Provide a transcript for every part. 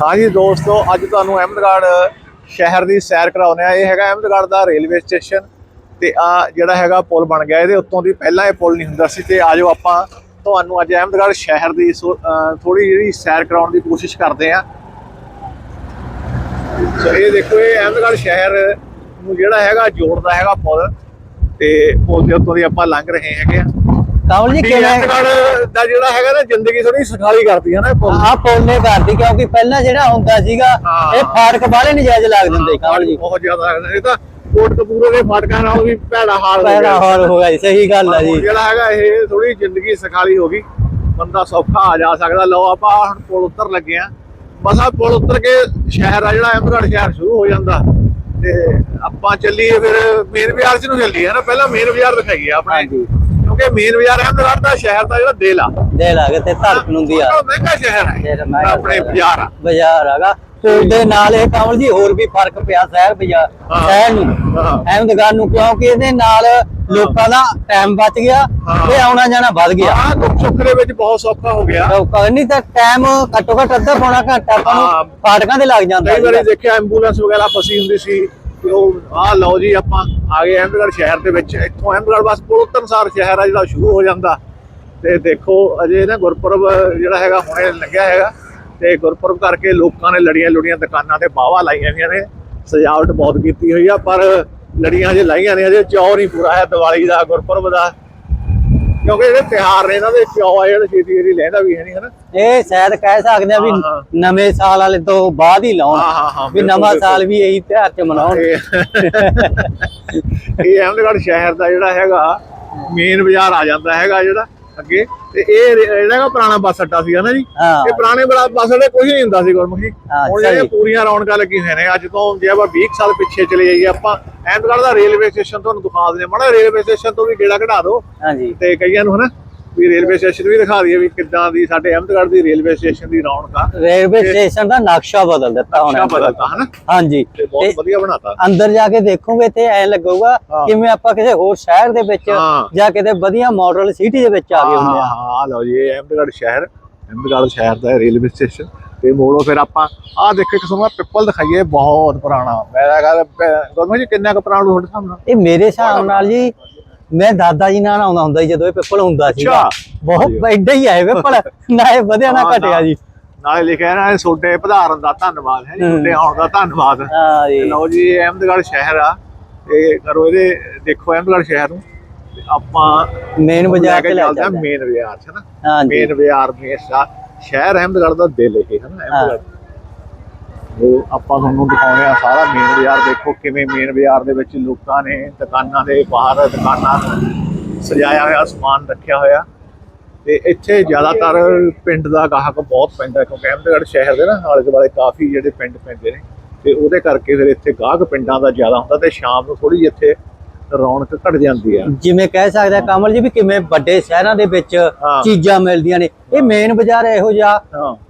ਹਾਂਜੀ ਦੋਸਤੋ, ਅੱਜ ਤੁਹਾਨੂੰ ਅਹਿਮਦਗੜ੍ਹ ਸ਼ਹਿਰ ਦੀ ਸੈਰ ਕਰਾਉਂਦੇ ਆ ਇਹ ਹੈਗਾ ਅਹਿਮਦਗੜ੍ਹ ਦਾ ਰੇਲਵੇ ਸਟੇਸ਼ਨ ਤੇ ਆ ਜਿਹੜਾ ਹੈਗਾ ਪੁਲ ਬਣ ਗਿਆ। ਇਹਦੇ ਉੱਤੋਂ ਦੀ ਪਹਿਲਾਂ ਇਹ ਪੁਲ ਨਹੀਂ ਹੁੰਦਾ ਸੀ ਤੇ ਆਜੋ ਆਪਾਂ ਤੁਹਾਨੂੰ ਅੱਜ ਅਹਿਮਦਗੜ੍ਹ ਸ਼ਹਿਰ ਦੀ ਥੋੜੀ ਜਿਹੜੀ ਸੈਰ ਕਰਾਉਣ ਦੀ ਕੋਸ਼ਿਸ਼ ਕਰਦੇ ਆ ਸੋ ਇਹ ਦੇਖੋ, ਇਹ ਅਹਿਮਦਗੜ੍ਹ ਸ਼ਹਿਰ ਨੂੰ ਜਿਹੜਾ ਹੈਗਾ ਜੋੜਦਾ ਹੈਗਾ ਪੁਲ ਤੇ ਪੁਲ ਦੇ ਉੱਤੋਂ ਦੀ ਆਪਾਂ ਲੰਘ ਰਹੇ ਹੈਗੇ ਆ ਕਮਲ ਜੀ ਕਿਵੇਂ ਅਹਿਮਦਗੜ੍ਹ ਦਾ ਜਿਹੜਾ ਹੈਗਾ ਨਾ ਜ਼ਿੰਦਗੀ ਥੋੜੀ ਸੁਖਾਲੀ ਕਰਦੀ ਹੈ ਨਾ ਇਹ ਪੁਲ ਆ ਪੋਲੇ ਕਰਦੀ ਕਿਉਂਕਿ ਪਹਿਲਾਂ ਜਿਹੜਾ ਹੁੰਦਾ ਸੀਗਾ ਹਾਂ। ਇਹ ਫਾਟਕ ਬਾਹਲੇ ਨਜਾਇਜ਼ ਲੱਗ ਦਿੰਦੇ ਸੀ ਕਮਲ ਜੀ। ਬਹੁਤ ਜ਼ਿਆਦਾ ਹੈਗਾ। ਇਹ ਤਾਂ ਕੋਟ ਕਪੂਰੇ ਦੇ ਫਾਟਕਾਂ ਨਾਲ ਵੀ ਭੈੜਾ ਹਾਲ ਹੋ ਪਹਿਲਾ ਗਿਆ ਹਾਲ ਹੋ ਗਿਆ ਜੀ, ਸਹੀ ਗੱਲ ਹੈ ਹੁਣ ਜੀ ਜਿਹੜਾ ਹੈਗਾ ਇਹ ਥੋੜੀ ਜ਼ਿੰਦਗੀ ਸਖਾਲੀ ਹੋ ਗਈ। ਬੰਦਾ ਸੌਖਾ ਆ ਜਾ ਸਕਦਾ। ਲਓ ਆਪਾਂ ਹੁਣ ਪੁਲ ਉੱਤਰ ਲੱਗੇ ਆ ਬਸ ਆ ਪੁਲ ਉੱਤਰ ਕੇ ਸ਼ਹਿਰ ਆ ਜਿਹੜਾ ਅਹਿਮਦਗੜ੍ਹ ਸ਼ਹਿਰ ਸ਼ੁਰੂ ਹੋ ਜਾਂਦਾ। ਤੇ ਆਪਾਂ ਚੱਲੀਏ ਫਿਰ ਮੇਨ ਬਾਜ਼ਾਰ ਚ ਨੂੰ ਚੱਲੀਏ ਨਾ? ਪਹਿਲਾਂ ਮੇਨ ਬਾਜ਼ਾਰ ਦਿਖਾਈਏ ਆਪਣੇ। ਹਾਂਜੀ। ਕਿਉਂਕਿ ਮੇਨ ਬਾਜ਼ਾਰ ਅਹਿਮਦਗੜ੍ਹ ਦਾ ਸ਼ਹਿਰ ਦਾ ਜਿਹੜਾ ਦਿਲ ਆ ਦੇ ਲੱਗ ਤੇ ਧੜਕਣ ਹੁੰਦੀ ਆ ਮਹਿੰਗਾ ਸ਼ਹਿਰ ਹੈ ਆਪਣੇ। ਬਾਜ਼ਾਰ ਆ ਬਾਜ਼ਾਰ ਹੈਗਾ ਤੇ ਉਹਦੇ ਨਾਲ ਇਹ ਕਮਲ ਜੀ ਹੋਰ ਵੀ ਫ਼ਰਕ ਪਿਆ ਸ਼ਹਿਰ ਬਾਜ਼ਾਰ ਹਾਂ। ਸ਼ਹਿਰ ਨੂੰ ਹਾਂ। ਅਹਿਮਦਗੜ੍ਹ ਨੂੰ ਕਿਉਂਕਿ ਇਹਦੇ ਨਾਲ ਲੋਕਾਂ ਦਾ ਟਾਈਮ ਬਚ ਗਿਆ ਹਾਂ। ਤੇ ਆਉਣਾ ਜਾਣਾ ਵੱਧ ਗਿਆ ਆ ਦੇ ਵਿੱਚ ਬਹੁਤ ਸੌਖਾ ਹੋ ਗਿਆ ਲੋਕਾਂ ਨਹੀਂ ਤਾਂ ਟਾਈਮ ਘੱਟੋ ਘੱਟ ਅੱਧਾ ਪੌਣਾ ਘੰਟਾ ਆਪਾਂ ਹਾਂ। ਨੂੰ ਫਾਟਕਾਂ ਤੇ ਲੱਗ ਜਾਂਦਾ ਕਈ ਵਾਰੀ ਸੀਗਾ। ਦੇਖਿਆ ਐਂਬੂਲੈਂਸ ਵਗੈਰਾ ਫਸੀ ਹੁੰਦੀ ਸੀ ਤੇ ਉਹ, ਆਹ ਲਓ ਜੀ, ਆਪਾਂ ਆ ਗਏ ਅਹਿਮਦਗੜ੍ਹ ਸ਼ਹਿਰ ਦੇ ਵਿੱਚ। ਇੱਥੋਂ ਅਹਿਮਦਗੜ੍ਹ ਬਸ ਪੁਲ ਉਤਰਨਸਾਰ ਸ਼ਹਿਰ ਆ ਜਿਹੜਾ ਸ਼ੁਰੂ ਹੋ ਜਾਂਦਾ। ਤੇ ਦੇਖੋ, ਅਜੇ ਨਾ ਗੁਰਪੁਰਬ ਜਿਹੜਾ ਹੈਗਾ, ਹੁਣੇ ਲੱਗਿਆ ਹੈਗਾ। ਤੇ ਗੁਰਪੁਰਬ ਕਰਕੇ ਲੋਕਾਂ ਨੇ ਲੜੀਆਂ ਲੁੜੀਆਂ ਦੁਕਾਨਾਂ ਤੇ ਬਾਵਾ ਲਾਈਆਂ ਹੋਈਆਂ ਨੇ। ਸਜਾਵਟ ਬਹੁਤ ਕੀਤੀ ਹੋਈ ਆ, ਪਰ ਲੜੀਆਂ ਜੇ ਲਾਈਆਂ ਨੇ, ਅਜੇ ਚੌ ਨਹੀਂ ਪੂਰਾ ਹੈ ਦੀਵਾਲੀ ਦਾ, ਗੁਰਪੁਰਬ ਦਾ। ਕਿਉਂਕਿ ਜਿਹੜੇ ਤਿਉਹਾਰ ਨੇ ਇਹਨਾਂ ਦੇ ਚੌ ਆ ਜਿਹੜਾ ਛੇਤੀ ਛੇਤੀ ਲੈਂਦਾ ਵੀ ਹੈ ਨਹੀਂ ਹਨਾ ਇਹ ਸ਼ਾਇਦ ਕਹਿ ਸਕਦੇ ਆ ਵੀ ਹਾਂ, ਹਾਂ। ਨਵੇਂ ਸਾਲ ਵਾਲੇ ਤੋਂ ਬਾਅਦ ਹੀ ਲਾਉਣ ਹਾਂ, ਹਾਂ, ਹਾਂ, ਵੀ ਬਿਲਕੁਲ, ਨਵਾਂ ਬਿਲਕੁਲ। ਸਾਲ ਵੀ ਇਹੀ ਤਿਉਹਾਰ ਚ ਮਨਾਉਣ ਇਹ ਇਹ ਅਹਿਮਦਗੜ੍ਹ ਸ਼ਹਿਰ ਦਾ ਜਿਹੜਾ ਹੈਗਾ ਮੇਨ ਬਾਜ਼ਾਰ ਆ ਜਾਂਦਾ ਹੈਗਾ ਜਿਹੜਾ ਅੱਗੇ। ਤੇ ਇਹ ਜਿਹੜਾ ਹੈਗਾ ਪੁਰਾਣਾ ਬੱਸ ਅੱਡਾ ਸੀਗਾ ਨਾ ਜੀ। ਇਹ ਪੁਰਾਣੇ ਬੜਾ ਬੱਸ ਅੱਡੇ ਕੁਝ ਨਹੀਂ ਹੁੰਦਾ ਸੀ ਗੁਰਮੁਖੀ। ਹੁਣ ਜੀ। ਪੂਰੀਆਂ ਰੌਣਕਾਂ ਲੱਗੀ ਹੋਈਆਂ ਨੇ ਅੱਜ ਤੋਂ ਜੇ ਆਪਾਂ 20 ਕੁ ਸਾਲ ਪਿੱਛੇ ਚਲੇ ਜਾਈਏ ਆਪਾਂ ਅਹਿਮਦਗੜ੍ਹ ਦਾ ਰੇਲਵੇ ਸਟੇਸ਼ਨ ਤੁਹਾਨੂੰ ਦਿਖਾ ਦਿੰਦੇ ਮਾੜਾ ਰੇਲਵੇ ਸਟੇਸ਼ਨ ਤੋਂ ਵੀ ਗੇੜਾ ਕਢਾ ਦਿਓ। ਹਾਂਜੀ। ਤੇ ਕਈਆਂ ਨੂੰ ਹਨਾ ਵੀ ਰੇਲਵੇ ਸਟੇਸ਼ਨ ਵੀ ਦਿਖਾ ਦਈਏ ਵੀ ਕਿੱਦਾਂ ਦੀ ਸਾਡੇ ਅਹਿਮਦਗੜ੍ਹ ਦੀ ਰੇਲਵੇ ਸਟੇਸ਼ਨ ਦੀ ਰੌਣਕ ਆ। ਰੇਲਵੇ ਸਟੇਸ਼ਨ ਦਾ ਨਕਸ਼ਾ ਬਦਲ ਦਿੱਤਾ ਹੁਣ ਅੱਛਾ ਬਦਲਤਾ ਹਨਾ? ਹਾਂਜੀ। ਤੇ ਬਹੁਤ ਵਧੀਆ ਬਣਾਤਾ। ਅੰਦਰ ਜਾ ਕੇ ਦੇਖੋਗੇ ਤੇ ਐ ਲੱਗੂਗਾ। ਕਿਵੇਂ ਆਪਾਂ ਕਿਸੇ ਹੋਰ ਸ਼ਹਿਰ ਦੇ ਵਿੱਚ। ਜਾਂ ਕਿਤੇ ਵਧੀਆ ਮਾਡਲ ਸਿਟੀ ਦੇ ਵਿੱਚ ਆ ਗਏ ਹੁੰਦੇ ਆ। ਹਾਂ ਲਓ ਜੀ ਇਹ ਅਹਿਮਦਗੜ੍ਹ ਸ਼ਹਿਰ ਅਹਿਮਦਗੜ੍ਹ ਸ਼ਹਿਰ ਦਾ ਰੇਲਵੇ ਸਟੇਸ਼ਨ। ਤੇ ਮੋੜੋ ਫਿਰ ਆਪਾਂ ਆਹ ਦੇਖੋ ਇੱਕ ਸਮਾਂ ਪਿੱਪਲ ਦਿਖਾਈਏ ਬਹੁਤ ਪੁਰਾਣਾ। ਮੈਂ ਕਹਿੰਦਾ ਗੋਰਮਾ ਜੀ ਕਿੰਨਾ ਕੁ ਪੁਰਾਣਾ ਤੁਹਾਡੇ ਸਾਹਮਣੇ ਇਹ ਮੇਰੇ ਹਿਸਾਬ ਨਾਲ ਜੀ ਮੈਂ ਦਾਦਾ ਜੀ ਨਾਲ ਆਉਂਦਾ ਹੁੰਦਾ ਸੀ ਜਦੋਂ ਇਹ ਪਿੱਪਲ ਹੁੰਦਾ ਅੱਛਾ। ਬਹੁਤ ਐਡਾ ਹੀ ਆਏ ਪਿੱਪਲ ਨਾ ਇਹ ਵਧਿਆ ਨਾ ਘਟਿਆ ਜੀ। ਨਾਲੇ ਲਿਖਿਆ ਨਾ ਤੁਹਾਡੇ ਪਧਾਰਨ ਦਾ ਧੰਨਵਾਦ ਹੈ ਜੀ ਤੁਹਾਡੇ ਆਉਣ ਦਾ ਧੰਨਵਾਦ। ਹਾਂ ਤੇ ਜੀ ਲਓ ਜੀ ਇਹ ਅਹਿਮਦਗੜ੍ਹ ਸ਼ਹਿਰ ਆ। ਤੇ ਕਰੋ ਇਹਦੇ ਦੇਖੋ ਅਹਿਮਦਗੜ੍ਹ ਸ਼ਹਿਰ ਨੂੰ। ਆਪਾਂ ਮੇਨ ਬਾਜ਼ਾਰ ਤੇ ਚੱਲਦੇ ਚੱਲਦੇ ਮੇਨ ਬਾਜ਼ਾਰ ਚ ਨਾ? ਮੇਨ ਬਾਜ਼ਾਰ ਮੇਨ ਸ਼ਹਿਰ ਅਹਿਮਦਗੜ੍ਹ ਦਾ ਦਿਲ ਇਹ ਹੈ ਨਾ? ਅਹਿਮਦਗੜ੍ਹ। ਉਹ ਆਪਾਂ ਤੁਹਾਨੂੰ ਦਿਖਾਉਣੇ ਆ ਸਾਰਾ ਮੇਨ ਬਾਜ਼ਾਰ ਦੇਖੋ ਕਿਵੇਂ ਮੇਨ ਬਾਜ਼ਾਰ ਦੇ ਵਿੱਚ ਲੋਕਾਂ ਨੇ ਦੁਕਾਨਾਂ ਦੇ ਬਾਹਰ ਦੁਕਾਨਾਂ ਸਜਾਇਆ ਹੋਇਆ ਸਮਾਨ ਰੱਖਿਆ ਹੋਇਆ। ਤੇ ਇੱਥੇ ਜ਼ਿਆਦਾਤਰ ਪਿੰਡ ਦਾ ਗਾਹਕ ਬਹੁਤ ਪੈਂਦਾ ਕਿਉਂਕਿ ਅਹਿਮਦਗੜ੍ਹ ਸ਼ਹਿਰ ਦੇ ਨਾ ਆਲੇ ਦੁਆਲੇ ਕਾਫੀ ਜਿਹੜੇ ਪਿੰਡ ਪੈਂਦੇ ਨੇ। ਤੇ ਉਹਦੇ ਕਰਕੇ ਫਿਰ ਇੱਥੇ ਗਾਹਕ ਪਿੰਡਾਂ ਦਾ ਜ਼ਿਆਦਾ ਹੁੰਦਾ ਤੇ ਸ਼ਾਮ ਨੂੰ ਥੋੜੀ ਇੱਥੇ ਰੌਣਕ ਘਟ ਜਾਂਦੀ ਆ। ਜਿਵੇਂ ਕਹਿ ਸਕਦੇ ਕਮਲ ਜੀ ਵੀ ਕਿਵੇਂ ਵੱਡੇ ਸ਼ਹਿਰਾਂ ਦੇ ਵਿੱਚ। ਚੀਜ਼ਾਂ ਮਿਲਦੀਆਂ ਨੇ। ਇਹ ਮੇਨ ਬਾਜ਼ਾਰ ਇਹੋ ਜਿਹਾ।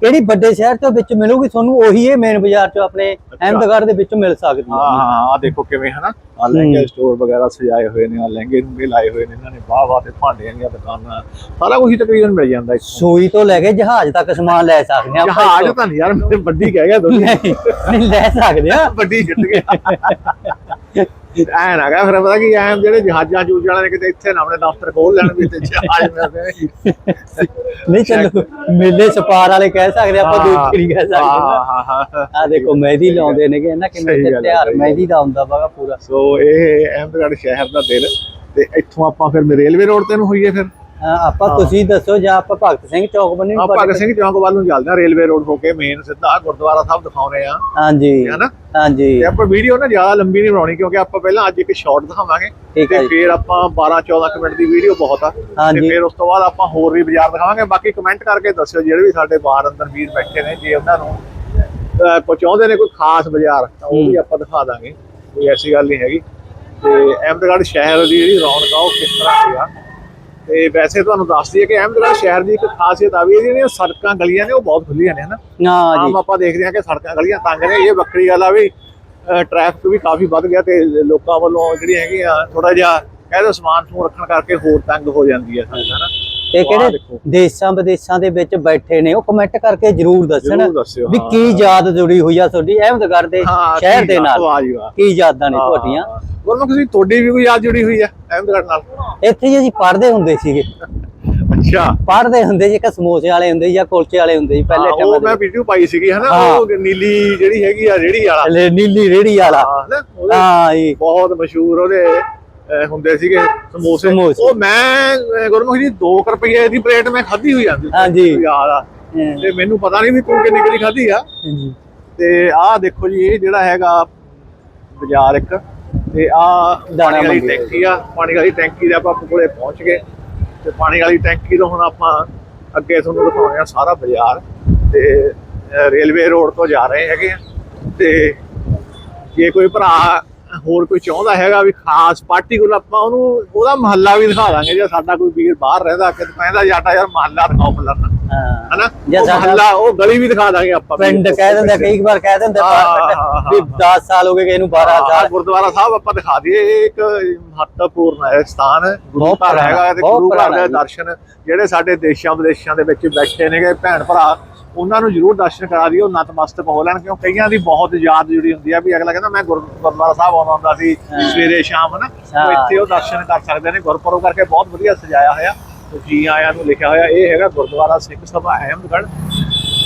ਕਿਹੜੀ ਵੱਡੇ ਸ਼ਹਿਰ ਤੋਂ ਵਿੱਚ ਮਿਲੂਗੀ ਤੁਹਾਨੂੰ ਉਹੀ ਇਹ ਮੇਨ ਬਾਜ਼ਾਰ ਚੋਂ ਆਪਣੇ ਅਹਿਮਦਗੜ੍ਹ ਦੇ ਵਿੱਚ ਮਿਲ ਸਕਦੀ ਹਾਂ ਹੈ ਹਾਂ ਆ ਦੇਖੋ ਕਿਵੇਂ ਹਨਾ। ਆ ਲਹਿੰਗੇ ਸਟੋਰ ਵਗੈਰਾ ਸਜਾਏ ਹੋਏ ਨੇ ਆ ਲਹਿੰਗੇ ਨੂੰ ਵੀ ਲਾਏ ਹੋਏ ਨੇ ਇਹਨਾਂ ਨੇ ਵਾਹ ਵਾਹ ਤੇ ਭਾਂਡਿਆਂ ਦੀਆਂ ਦੁਕਾਨਾਂ। ਸਾਰਾ ਕੁਝ ਤਕਰੀਬਨ ਮਿਲ ਜਾਂਦਾ ਇੱਥੋਂ। ਸੂਈ ਤੋਂ ਲੈ ਕੇ ਜਹਾਜ਼ ਤੱਕ ਸਮਾਨ ਲੈ ਸਕਦੇ ਆ। ਆਪਾਂ ਜਹਾਜ਼। ਤਾਂ ਨਹੀਂ ਯਾਰ ਮੇਰੇ ਵੱਡੀ ਕਹਿ ਗਿਆ ਦੋਨੇ ਨਹੀਂ ਲੈ ਸਕਦੇ ਆ। ਵੱਡੀ ਜਿੱਤ ਗਿਆ। ਐ ਨਾ ਗਾ ਫਿਰ ਪਤਾ ਕੀ ਐ ਜਿਹੜੇ ਜਹਾਜ਼ਾਂ ਜੂਜ ਵਾਲੇ ਨੇ ਕਿਤੇ ਇੱਥੇ ਨਾ ਆਪਣੇ ਦਫ਼ਤਰ ਖੋਲ ਲੈਣ ਵੀ ਤੇ ਜਹਾਜ਼ ਮਿਲਦੇ ਨਹੀਂ ਚਲੋ ਮੇਲੇ ਸਪਾਰ ਵਾਲੇ ਕਹਿ ਸਕਦੇ ਆਪਾਂ ਦੂਸਰੀ ਕਹਿ ਸਕਦੇ। ਆ ਦੇਖੋ ਮਹਿੰਦੀ ਲਾਉਂਦੇ ਨੇਗੇ ਨਾ ਕਿਵੇਂ ਸਹੀ ਤੇ ਗੱਲ ਹੈ, ਤਿਉਹਾਰ ਸਹੀ ਮਹਿੰਦੀ ਦਾ ਹੁੰਦਾ ਵਾਗਾ ਪੂਰਾ। ਸੋ ਇਹ ਅਹਿਮਦਗੜ੍ਹ ਸ਼ਹਿਰ ਦਾ ਦਿਲ ਤੇ ਇੱਥੋਂ ਆਪਾਂ ਫਿਰ ਰੇਲਵੇ ਰੋਡ ਤੇ ਨੂੰ ਹੋਈਏ ਫਿਰ। ਆਪਾਂ ਤੁਸੀਂ ਦੱਸੋ ਜਾਂ ਆਪਾਂ ਭਗਤ ਸਿੰਘ ਚੌਕ ਬੰਨੇ ਨੂੰ ਭਗਤ ਸਿੰਘ ਚੌਂਕ ਵੱਲ ਨੂੰ ਚੱਲਦੇ ਆ ਰੇਲਵੇ ਰੋਡ ਹੋ ਕੇ ਮੇਨ ਸਿੱਧਾ ਗੁਰਦੁਆਰਾ ਸਾਹਿਬ ਦਿਖਾਉਣੇ ਆ ਹਾਂਜੀ ਹੈਨਾ ਹਾਂਜੀ। ਤੇ ਆਪਾਂ ਵੀਡੀਓ ਨਾ ਜ਼ਿਆਦਾ ਲੰਬੀ ਨਹੀਂ ਬਣਾਉਣੀ ਕਿਉਂਕਿ ਆਪਾਂ ਪਹਿਲਾਂ ਅੱਜ ਇੱਕ ਸ਼ਾਰਟ ਦਿਖਾਵਾਂਗੇ ਤੇ। ਫਿਰ ਆਪਾਂ 12 14 ਕੁ ਮਿੰਟ ਦੀ ਵੀਡੀਓ ਬਹੁਤ ਆ। ਤੇ। ਫਿਰ ਉਸ ਤੋਂ ਬਾਅਦ ਆਪਾਂ ਹੋਰ ਵੀ ਬਾਜ਼ਾਰ ਦਿਖਾਵਾਂਗੇ। ਬਾਕੀ ਕਮੈਂਟ ਕਰਕੇ ਦੱਸਿਓ ਜਿਹੜੇ ਵੀ ਸਾਡੇ ਬਾਹਰ ਅੰਦਰ ਵੀਰ ਬੈਠੇ ਨੇ ਜੇ ਉਹਨਾਂ ਨੂੰ ਚਾਹੁੰਦੇ ਨੇ ਕੋਈ ਖਾਸ ਬਾਜ਼ਾਰ ਤਾਂ ਉਹ ਵੀ ਆਪਾਂ ਦਿਖਾ ਦਾਂਗੇ। ਕੋਈ ਐਸੀ ਗੱਲ ਨਹੀਂ ਹੈਗੀ। ਤੇ ਅਹਿਮਦਗੜ੍ਹ ਸ਼ਹਿਰ ਦੀ ਜਿਹੜੀ ਰੌਣਕ ਆ ਉਹ ਕਿਸ ਤਰ੍ਹਾਂ ਦੀ ਆ? ਤੇ ਵੈਸੇ ਤੁਹਾਨੂੰ ਦੱਸ ਦਈਏ ਕਿ ਅਹਿਮਦਗੜ੍ਹ ਸ਼ਹਿਰ ਦੀ ਇੱਕ ਖਾਸੀਅਤ ਆ ਵੀ ਇਹਦੀਆਂ ਜਿਹੜੀਆਂ ਸੜਕਾਂ ਗਲੀਆਂ ਨੇ ਉਹ ਬਹੁਤ ਖੁੱਲੀਆਂ ਨੇ ਹਨਾ ਹਾਂ ਜੀ। ਆਮ ਆਪਾਂ ਦੇਖਦੇ ਹਾਂ ਕਿ ਸੜਕਾਂ ਗਲੀਆਂ ਤੰਗ ਨੇ। ਇਹ ਵੱਖਰੀ ਗੱਲ ਆ ਵੀ ਟ੍ਰੈਫਿਕ ਵੀ ਕਾਫੀ ਵੱਧ ਗਿਆ ਤੇ ਲੋਕਾਂ ਵੱਲੋਂ ਜਿਹੜੀ ਹੈਗੀ ਆ ਥੋੜਾ ਜਿਹਾ ਕਹਿੰਦੇ ਸਮਾਨ ਸਮੂਨ ਰੱਖਣ ਕਰਕੇ ਹੋਰ ਤੰਗ ਹੋ ਜਾਂਦੀ ਹੈ ਸੜਕ ਹਨਾ ਤੇ ਕਿਹੜੇ। ਦੇਸ਼ਾਂ ਵਿਦੇਸ਼ਾਂ ਦੇ ਵਿੱਚ ਬੈਠੇ ਨੇ ਉਹ ਕਮੈਂਟ ਕਰਕੇ ਜਰੂਰ ਦੱਸਣ ਵੀ। ਕੀ ਯਾਦ ਜੁੜੀ ਹੋਈ ਆ ਤੁਹਾਡੀ ਅਹਿਮਦਗੜ੍ਹ ਦੇ ਸ਼ਹਿਰ ਦੇ ਨਾਲ। ਜੀ ਕੀ ਯਾਦਾਂ ਨੇ ਤੁਹਾਡੀਆਂ? ਗੁਰਮੁਖ ਜੀ ਤੁਹਾਡੀ ਵੀ ਕੋਈ ਯਾਦ ਜੁੜੀ ਹੋਈ ਹੈ ਅਹਿਮਦਗੜ੍ਹ ਨਾਲ? ਇੱਥੇ ਜੀ ਅਸੀਂ ਪੜ੍ਹਦੇ ਹੁੰਦੇ ਸੀਗੇ। ਅੱਛਾ। ਪੜ੍ਹਦੇ ਹੁੰਦੇ ਸੀ ਕਿ ਸਮੋਸੇ ਵਾਲੇ ਹੁੰਦੇ ਜਾਂ ਕੁਲਚੇ ਵਾਲੇ ਹੁੰਦੇ ਸੀ ਪਹਿਲੇ ਹਾਂ, ਉਹ ਟਾਈਮਾਂ ਮੈਂ ਵੀਡੀਓ ਪਾਈ ਸੀਗੀ ਹਨਾ। ਉਹ ਨੀਲੀ ਜਿਹੜੀ ਹੈਗੀ ਆ ਰੇੜੀ ਵਾਲਾ। ਨੀਲੀ ਰੇੜੀ ਵਾਲਾ। ਹਾਂ ਜੀ। ਬਹੁਤ ਮਸ਼ਹੂਰ ਉਹਦੇ। ਹੁੰਦੇ ਸੀਗੇ ਸਮੋਸੇ। ਸਮੋਸੇ। ਉਹ ਮੈਂ ਗੁਰਮੁਖ ਜੀ 2 ਰੁਪਏ ਦੀ ਪਲੇਟ ਮੈਂ ਖਾਧੀ ਹੋਈ ਜਾਂਦੀ ਹਾਂਜੀ। ਯਾਦ ਆ। ਤੇ ਮੈਨੂੰ ਪਤਾ ਨਹੀਂ ਵੀ ਤੂੰ ਕਿੰਨੀ ਕਿੰਨੀ ਖਾਧੀ ਆ। ਹਾਂਜੀ। ਤੇ ਆਹ ਦੇਖੋ ਜੀ ਇਹ ਜਿਹੜਾ ਹੈਗਾ ਬਾਜ਼ਾਰ ਇੱਕ। ਤੇ ਆਹ ਦਾਣਾ ਪਾਣੀ ਵਾਲੀ ਮੰਡੀ। ਟੈਂਕੀ ਆ। ਪਾਣੀ ਵਾਲੀ ਟੈਂਕੀ ਦੇ ਆਪਾਂ ਕੋਲੇ ਪਹੁੰਚ ਗਏ। ਤੇ ਪਾਣੀ ਵਾਲੀ ਟੈਂਕੀ ਤੋਂ ਹੁਣ ਆਪਾਂ ਅੱਗੇ ਤੁਹਾਨੂੰ ਦਿਖਾਉਣੇ ਆ ਸਾਰਾ ਬਾਜ਼ਾਰ। ਤੇ ਰੇਲਵੇ ਰੋਡ ਤੋਂ ਜਾ ਰਹੇ ਹੈਗੇ ਆ। ਤੇ ਜੇ ਕੋਈ ਭਰਾ ਹੋਰ ਕੋਈ ਚਾਹੁੰਦਾ ਹੈਗਾ ਵੀ ਖਾਸ ਪਾਰਟੀ ਕੋਲ ਆਪਾਂ ਉਹਨੂੰ ਉਹਦਾ ਮਹੱਲਾ ਵੀ ਦਿਖਾ ਦਾਂਗੇ ਜੇ ਸਾਡਾ ਕੋਈ ਵੀਰ ਬਾਹਰ ਰਹਿੰਦਾ ਕਿ ਕਹਿੰਦਾ ਜਾਟਾ ਯਾਰ ਮਹੱਲਾ ਦਿਖਾਓ ਫਲਾਣਾ ਹਾਂ ਹਨਾ ਜਾਂ ਮਹੱਲਾ ਉਹ ਗਲੀ ਵੀ ਦਿਖਾ ਦਾਂਗੇ ਆਪਾਂ। ਪਿੰਡ ਕਹਿ ਦਿੰਦੇ ਕਈ ਵਾਰ ਕਹਿ ਦਿੰਦੇ ਵੀ 10 ਸਾਲ ਹੋ ਗਏ ਕਿ ਇਹਨੂੰ 12 ਆਹ ਸਾਲ ਗੁਰਦੁਆਰਾ ਸਾਹਿਬ ਆਪਾਂ ਦਿਖਾ ਦਈਏ ਇੱਕ ਮਹੱਤਵਪੂਰਨ ਹੈ ਸਥਾਨ ਘਰ ਹੈਗਾ ਤੇ ਗੁਰੂ ਘਰ ਦੇ। ਦਰਸ਼ਨ ਜਿਹੜੇ ਸਾਡੇ ਦੇਸ਼ਾਂ ਵਿਦੇਸ਼ਾਂ ਦੇ ਵਿੱਚ ਬੈਠੇ ਨੇਗੇ ਭੈਣ ਭਰਾ ਉਹਨਾਂ ਨੂੰ ਜ਼ਰੂਰ ਦਰਸ਼ਨ ਕਰਾ ਦਿਓ ਨਤਮਸਤਕ ਹੋ ਲੈਣ ਕਿਉਂ ਕਈਆਂ ਦੀ ਬਹੁਤ ਯਾਦ ਜੁੜੀ ਹੁੰਦੀ ਆ ਵੀ ਅਗਲਾ ਕਹਿੰਦਾ ਮੈਂ ਗੁਰ- ਗੁਰਦੁਆਰਾ ਸਾਹਿਬ ਆਉਂਦਾ ਹੁੰਦਾ ਸੀ ਸਵੇਰੇ ਸ਼ਾਮ ਹਨਾ। ਇੱਥੇ ਉਹ ਦਰਸ਼ਨ ਕਰ ਸਕਦੇ ਨੇ ਗੁਰਪੁਰਬ ਕਰਕੇ ਬਹੁਤ ਵਧੀਆ ਸਜਾਇਆ ਹੋਇਆ। ਤੇ ਜੀ ਆਇਆਂ ਨੂੰ ਲਿਖਿਆ ਹੋਇਆ ਇਹ ਹੈਗਾ ਗੁਰਦੁਆਰਾ ਸਿੰਘ ਸਭਾ ਅਹਿਮਦਗੜ੍ਹ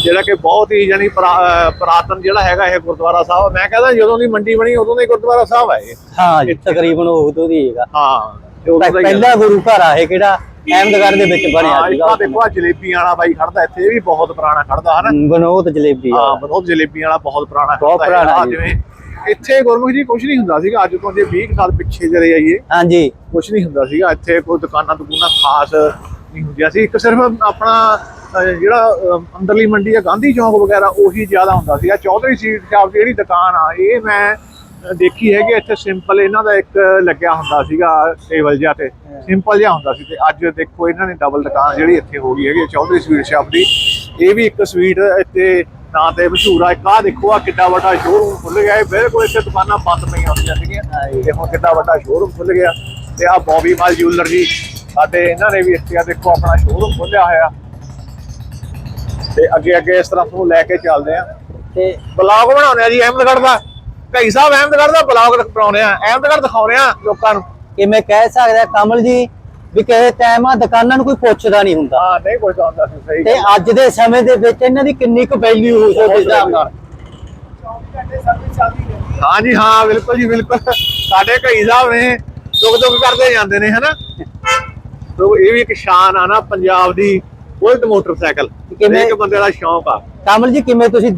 ਜਿਹੜਾ ਕਿ ਬਹੁਤ ਹੀ ਜਾਨੀ ਪ੍ਰਾਤਨ ਜਿਹੜਾ ਹੈਗਾ ਇਹ ਗੁਰਦੁਆਰਾ ਸਾਹਿਬ। ਮੈਂ ਕਹਿੰਦਾ ਜਦੋਂ ਦੀ ਮੰਡੀ ਬਣੀ ਉਦੋਂ ਦਾ ਹੀ ਗੁਰਦੁਆਰਾ ਸਾਹਿਬ ਹੈ ਇਹ। ਹਾਂ ਜੀ ਤਕਰੀਬਨ ਉਦੋਂ ਦੀ ਹੈਗਾ। ਹੀ। ਪਹਿਲਾ ਗੁਰੂ ਘਰ ਆ ਇਹ ਕਿਹੜਾ? ਅਹਿਮਦਗੜ੍ਹ ਦੇ ਵਿੱਚ ਬਣਿਆ ਸੀਗਾ ਆਹ ਦੇਖੋ ਆ ਜਲੇਬੀ ਵਾਲਾ ਬਾਈ ਖੜਦਾ ਇੱਥੇ ਇਹ ਵੀ ਬਹੁਤ ਪੁਰਾਣਾ ਖੜਦਾ ਹਨਾ? ਬਨੋਤ ਜਲੇਬੀ ਹਾਂ ਆ ਬਹੁਤ ਜਲੇਬੀ ਵਾਲਾ ਬਹੁਤ ਪੁਰਾਣਾ ਬਹੁਤ। ਪੁਰਾਣਾ। ਜਿਵੇਂ ਇੱਥੇ ਗੁਰਮੁਖ ਜੀ ਕੁਝ ਨਹੀਂ ਹੁੰਦਾ ਸੀਗਾ ਅੱਜ ਤੋਂ ਜੇ 20 ਕੁ ਸਾਲ ਪਿੱਛੇ ਚਲੇ ਜਾਈਏ ਹਾਂਜੀ। ਕੁਝ ਨਹੀਂ ਹੁੰਦਾ ਸੀਗਾ। ਇੱਥੇ ਕੋਈ ਦੁਕਾਨਾਂ ਦੁਕਾਨਾਂ ਖਾਸ ਨਹੀਂ ਹੁੰਦੀਆਂ ਸੀ। ਇੱਕ ਸਿਰਫ ਆਪਣਾ ਜਿਹੜਾ ਅੰਦਰਲੀ ਮੰਡੀ ਆ ਗਾਂਧੀ ਚੌਂਕ ਵਗੈਰਾ ਉਹੀ ਜ਼ਿਆਦਾ ਹੁੰਦਾ ਸੀਗਾ। ਚੌਧਰੀ ਸੀਟ ਸ਼ਾਪ ਜਿਹੜੀ ਦੁਕਾਨ ਆ ਇਹ ਮੈਂ ਦੇਖੀ ਹੈਗੀ ਇੱਥੇ ਸਿੰਪਲ ਇਹਨਾਂ ਦਾ ਇੱਕ ਲੱਗਿਆ ਹੁੰਦਾ ਸੀਗਾ ਟੇਬਲ ਜਿਹਾ ਤੇ ਸਿੰਪਲ ਜਿਹਾ ਹੁੰਦਾ ਸੀ ਤੇ ਅੱਜ ਦੇਖੋ ਇਹਨਾਂ ਨੇ ਡਬਲ ਦੁਕਾਨ ਜਿਹੜੀ ਇੱਥੇ ਹੋ ਗਈ ਹੈਗੀ ਚੌਧਰੀ ਸਵੀਟ ਸ਼ਾਪ ਦੀ। ਇਹ ਵੀ ਇੱਕ ਸਵੀਟ ਇੱਥੇ ਨਾਂ ਤੇ ਮਸ਼ਹੂਰ ਆ। ਇੱਕ ਦੇਖੋ ਆ ਕਿੱਡਾ ਵੱਡਾ ਸ਼ੋਰੂਮ ਖੁੱਲ ਗਿਆ। ਇਹ ਬਿਲਕੁਲ ਇੱਥੇ ਦੁਕਾਨਾਂ ਬੰਦ ਪਈਆਂ ਹੁੰਦੀਆਂ ਸੀਗੀਆਂ। ਤੇ ਹੁਣ ਕਿੰਨਾ ਵੱਡਾ ਸ਼ੋਰੂਮ ਖੁੱਲ ਗਿਆ। ਤੇ ਆ ਬੌਬੀ ਮਾਲ ਜਿਊਲਰ ਜੀ ਸਾਡੇ ਇਹਨਾਂ ਨੇ ਵੀ ਇੱਥੇ ਆ ਦੇਖੋ ਆਪਣਾ ਸ਼ੋਰੂਮ ਖੋਲਿਆ ਹੋਇਆ। ਤੇ ਅੱਗੇ ਅੱਗੇ ਇਸ ਤਰ੍ਹਾਂ ਤੁਹਾਨੂੰ ਲੈ ਕੇ ਚੱਲਦੇ ਆ। ਤੇ ਬਲੌਗ ਬਣਾਉਣੇ ਆ ਜੀ ਅਹਿਮਦਗੜ੍ਹ ਦਾ। ਭਾਈ ਸਾਹਿਬ ਅਹਿਮਦਗੜ੍ਹ ਦਾ ਬਲੌਗ ਬਣਾਉਣੇ ਆ। ਅਹਿਮਦਗੜ੍ਹ ਦਿਖਾਉਣੇ ਆ ਲੋਕਾਂ ਨੂੰ। ਕਿਵੇਂ ਕਹਿ ਸਕਦਾ ਕਮਲ ਜੀ ਵੀ ਕਿਸੇ ਟਾਈਮ ਆ ਦੁਕਾਨਾਂ ਨੂੰ ਕੋਈ ਪੁੱਛਦਾ ਨਹੀਂ ਹੁੰਦਾ। ਹਾਂ ਨਹੀਂ ਕੋਈ ਆਉਂਦਾ ਸੀ ਸਹੀ ਤੇ। ਅੱਜ ਦੇ ਸਮੇਂ ਦੇ ਵਿੱਚ ਇਹਨਾਂ ਦੀ ਕਿੰਨੀ ਕੁ ਵੈਲਿਊ ਹੋ ਤੁਹਾਡੇ ਹਿਸਾਬ ਨਾਲ ਹਾਂ ਜੀ ਹਾਂ ਬਿਲਕੁਲ ਜੀ ਬਿਲਕੁਲ। ਸਾਡੇ ਕਈ ਸਾਹਿਬ ਨੇ ਦੁੱਖ ਦੁੱਖ ਕਰਦੇ ਜਾਂਦੇ ਨੇ ਹਨਾ? ਤੋ ਇਹ ਵੀ ਇੱਕ ਸ਼ਾਨ ਆ ਨਾ ਪੰਜਾਬ ਦੀ ਬੁਲਟ ਮੋਟਰਸਾਈਕਲ। ਕਿਵੇਂ- ਇੱਕ ਬੰਦੇ ਦਾ ਸ਼ੌਂਕ ਆ। ਕਮਲ ਜੀ ਕਿਵੇਂ ਤੁਸੀਂ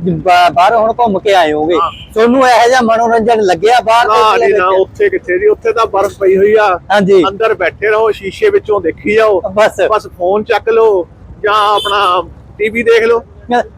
ਬਾਹਰ ਹੁਣ ਘੁੰਮ ਕੇ ਆਏ ਹੋਗੇ। ਤੁਹਾਨੂੰ ਇਹੋ ਜਿਹਾ ਮਨੋਰੰਜਨ ਲੱਗਿਆ ਬਾਹਰ ਨਾ ਵਿੱਚ? ਨਾ ਉੱਥੇ ਕਿੱਥੇ ਜੀ? ਉੱਥੇ ਤਾਂ ਬਰਫ਼ ਪਈ ਹੋਈ ਆ। ਹਾਂਜੀ। ਅੰਦਰ ਬੈਠੇ ਰਹੋ ਸ਼ੀਸ਼ੇ ਵਿੱਚੋਂ ਦੇਖੀ ਜਾਓ। ਬਸ। ਬਸ ਫੋਨ ਚੱਕ ਲਓ ਜਾਂ ਆਪਣਾ ਟੀਵੀ ਦੇਖ ਲਓ।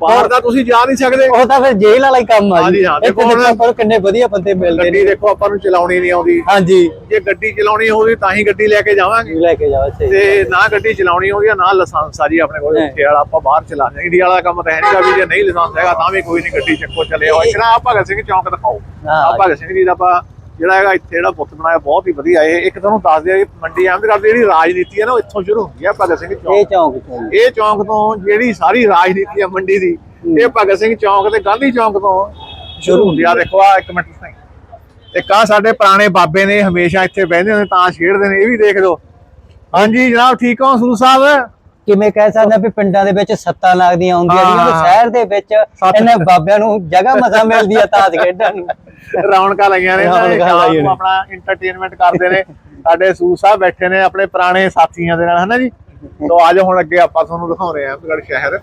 ਬਾਹਰ ਦਾ ਤੁਸੀਂ ਜਾ ਨਹੀਂ ਸਕਦੇ। ਉਹ ਤਾਂ ਫਿਰ ਜੇਲ੍ਹ ਵਾਲਾ ਹੀ ਕੰਮ ਆ ਇੱਥੇ ਦੇਖੋ ਹੁਣ- ਆਪਾਂ ਕਿੰਨੇ ਵਧੀਆ ਬੰਦੇ ਮਿਲਦੇ ਗੱਡੀ ਨੇ। ਦੇਖੋ ਆਪਾਂ ਨੂੰ ਚਲਾਉਣੀ ਨਹੀਂ ਆਉਂਦੀ। ਹਾਂਜੀ। ਜੇ ਗੱਡੀ ਚਲਾਉਣੀ ਹੋਊਗੀ ਤਾਂ ਹੀ ਗੱਡੀ ਲੈ ਕੇ ਜਾਵਾਂਗੇ। ਲੈ ਕੇ ਜਾਓ ਸਹੀ ਤੇ ਨਾ ਗੱਡੀ ਚਲਾਉਣੀ ਆ ਨਾ ਲਾਇਸੈਂਸ ਆ ਜੀ ਆਪਣੇ ਕੋਲ। ਇੱਥੇ ਵਾਲਾ ਆਪਾਂ ਬਾਹਰ ਚਲਾਉਂਦੇ ਇੰਡੀਆ ਵਾਲਾ ਕੰਮ ਤਾਂ ਹੈ ਨਹੀਂਗਾ ਵੀ ਜੇ ਨਹੀਂ ਲਾਇਸੈਂਸ ਹੈਗਾ ਤਾਂ ਵੀ ਕੋਈ ਨਹੀਂ ਗੱਡੀ ਚੱਕੋ ਚਲੇ ਆਓ ਇੱਕ ਨਾ ਆਹ ਭਗਤ ਸਿੰਘ ਚੌਂਕ ਦਿਖਾਓ। ਹਾਂ। ਆ ਭਗਤ ਸਿੰਘ ਜੀ ਦਾ ਆਪਾਂ ਜਿਹੜਾ ਹੈਗਾ ਇੱਥੇ ਜਿਹੜਾ ਬੁੱਤ ਬਣਾਇਆ ਬਹੁਤ ਹੀ ਵਧੀਆ ਇਹ। ਇੱਕ ਤੁਹਾਨੂੰ ਦੱਸ ਦਿਆ ਕਿ ਮੰਡੀ ਅਹਿਮਦਗੜ੍ਹ ਦੀ ਜਿਹੜੀ ਰਾਜਨੀਤੀ ਹੈ ਨਾ ਉਹ ਇੱਥੋਂ ਸ਼ੁਰੂ ਹੁੰਦੀ ਹੈ ਭਗਤ ਸਿੰਘ ਇਹ ਚੌਂਕ ਚੌਂਕ ਚ ਜੀ। ਇਹ ਚੌਂਕ ਤੋਂ ਜਿਹੜੀ ਸਾਰੀ ਰਾਜਨੀਤੀ ਹੈ ਮੰਡੀ ਦੀ ਇਹ ਭਗਤ ਸਿੰਘ ਚੌਂਕ ਤੇ ਗਾਂਧੀ ਚੌਂਕ ਤੋਂ ਸ਼ੁਰੂ ਹੁੰਦੀ ਆ। ਦੇਖੋ ਆ ਇੱਕ ਮਿੰਟ ਸਹੀ ਇੱਕ ਆ ਸਾਡੇ ਪੁਰਾਣੇ ਬਾਬੇ ਨੇ ਹਮੇਸ਼ਾ ਇੱਥੇ ਬਹਿੰਦੇ ਹੁੰਦੇ ਤਾਂ ਖੇਡਦੇ ਨੇ ਇਹ ਵੀ ਦੇਖ ਲਓ। ਹਾਂਜੀ ਜਨਾਬ ਠੀਕ ਹੋ? ਸੂ ਸਾਹਿਬ? ਕਿਵੇਂ ਕਹਿ ਸਕਦੇ ਆ ਵੀ ਪਿੰਡਾਂ ਦੇ ਵਿੱਚ ਸੱਤਾਂ ਲੱਗਦੀਆਂ ਹੁੰਦੀਆਂ ਹਾਂ। ਸ਼ਹਿਰ ਦੇ ਵਿੱਚ ਇਹਨਾਂ ਬਾਬਿਆਂ ਨੂੰ ਜਗ੍ਹਾ ਮਸਾ ਮਿਲਦੀ ਆ ਤਾਸ਼ ਖੇਡਣ ਨੂੰ। ਰੌਣਕਾਂ ਲੱਗੀਆਂ ਨੇ ਨੇ ਨੂੰ ਨੇ। ਆਪਣਾ ਐਂਟਰਟੇਨਮੈਂਟ ਕਰਦੇ ਨੇ। ਸਾਡੇ ਸੂ ਸਾਹਿਬ ਬੈਠੇ ਨੇ ਆਪਣੇ ਪੁਰਾਣੇ ਸਾਥੀਆਂ ਦੇ ਨਾਲ ਹਨਾ ਜੀ? ਤੋਂ ਆਜੋ ਹੁਣ ਅੱਗੇ ਆਪਾਂ ਤੁਹਾਨੂੰ ਦਿਖਾਉਣੇ ਆ ਅਹਿਮਦਗੜ੍ਹ ਸ਼ਹਿਰ।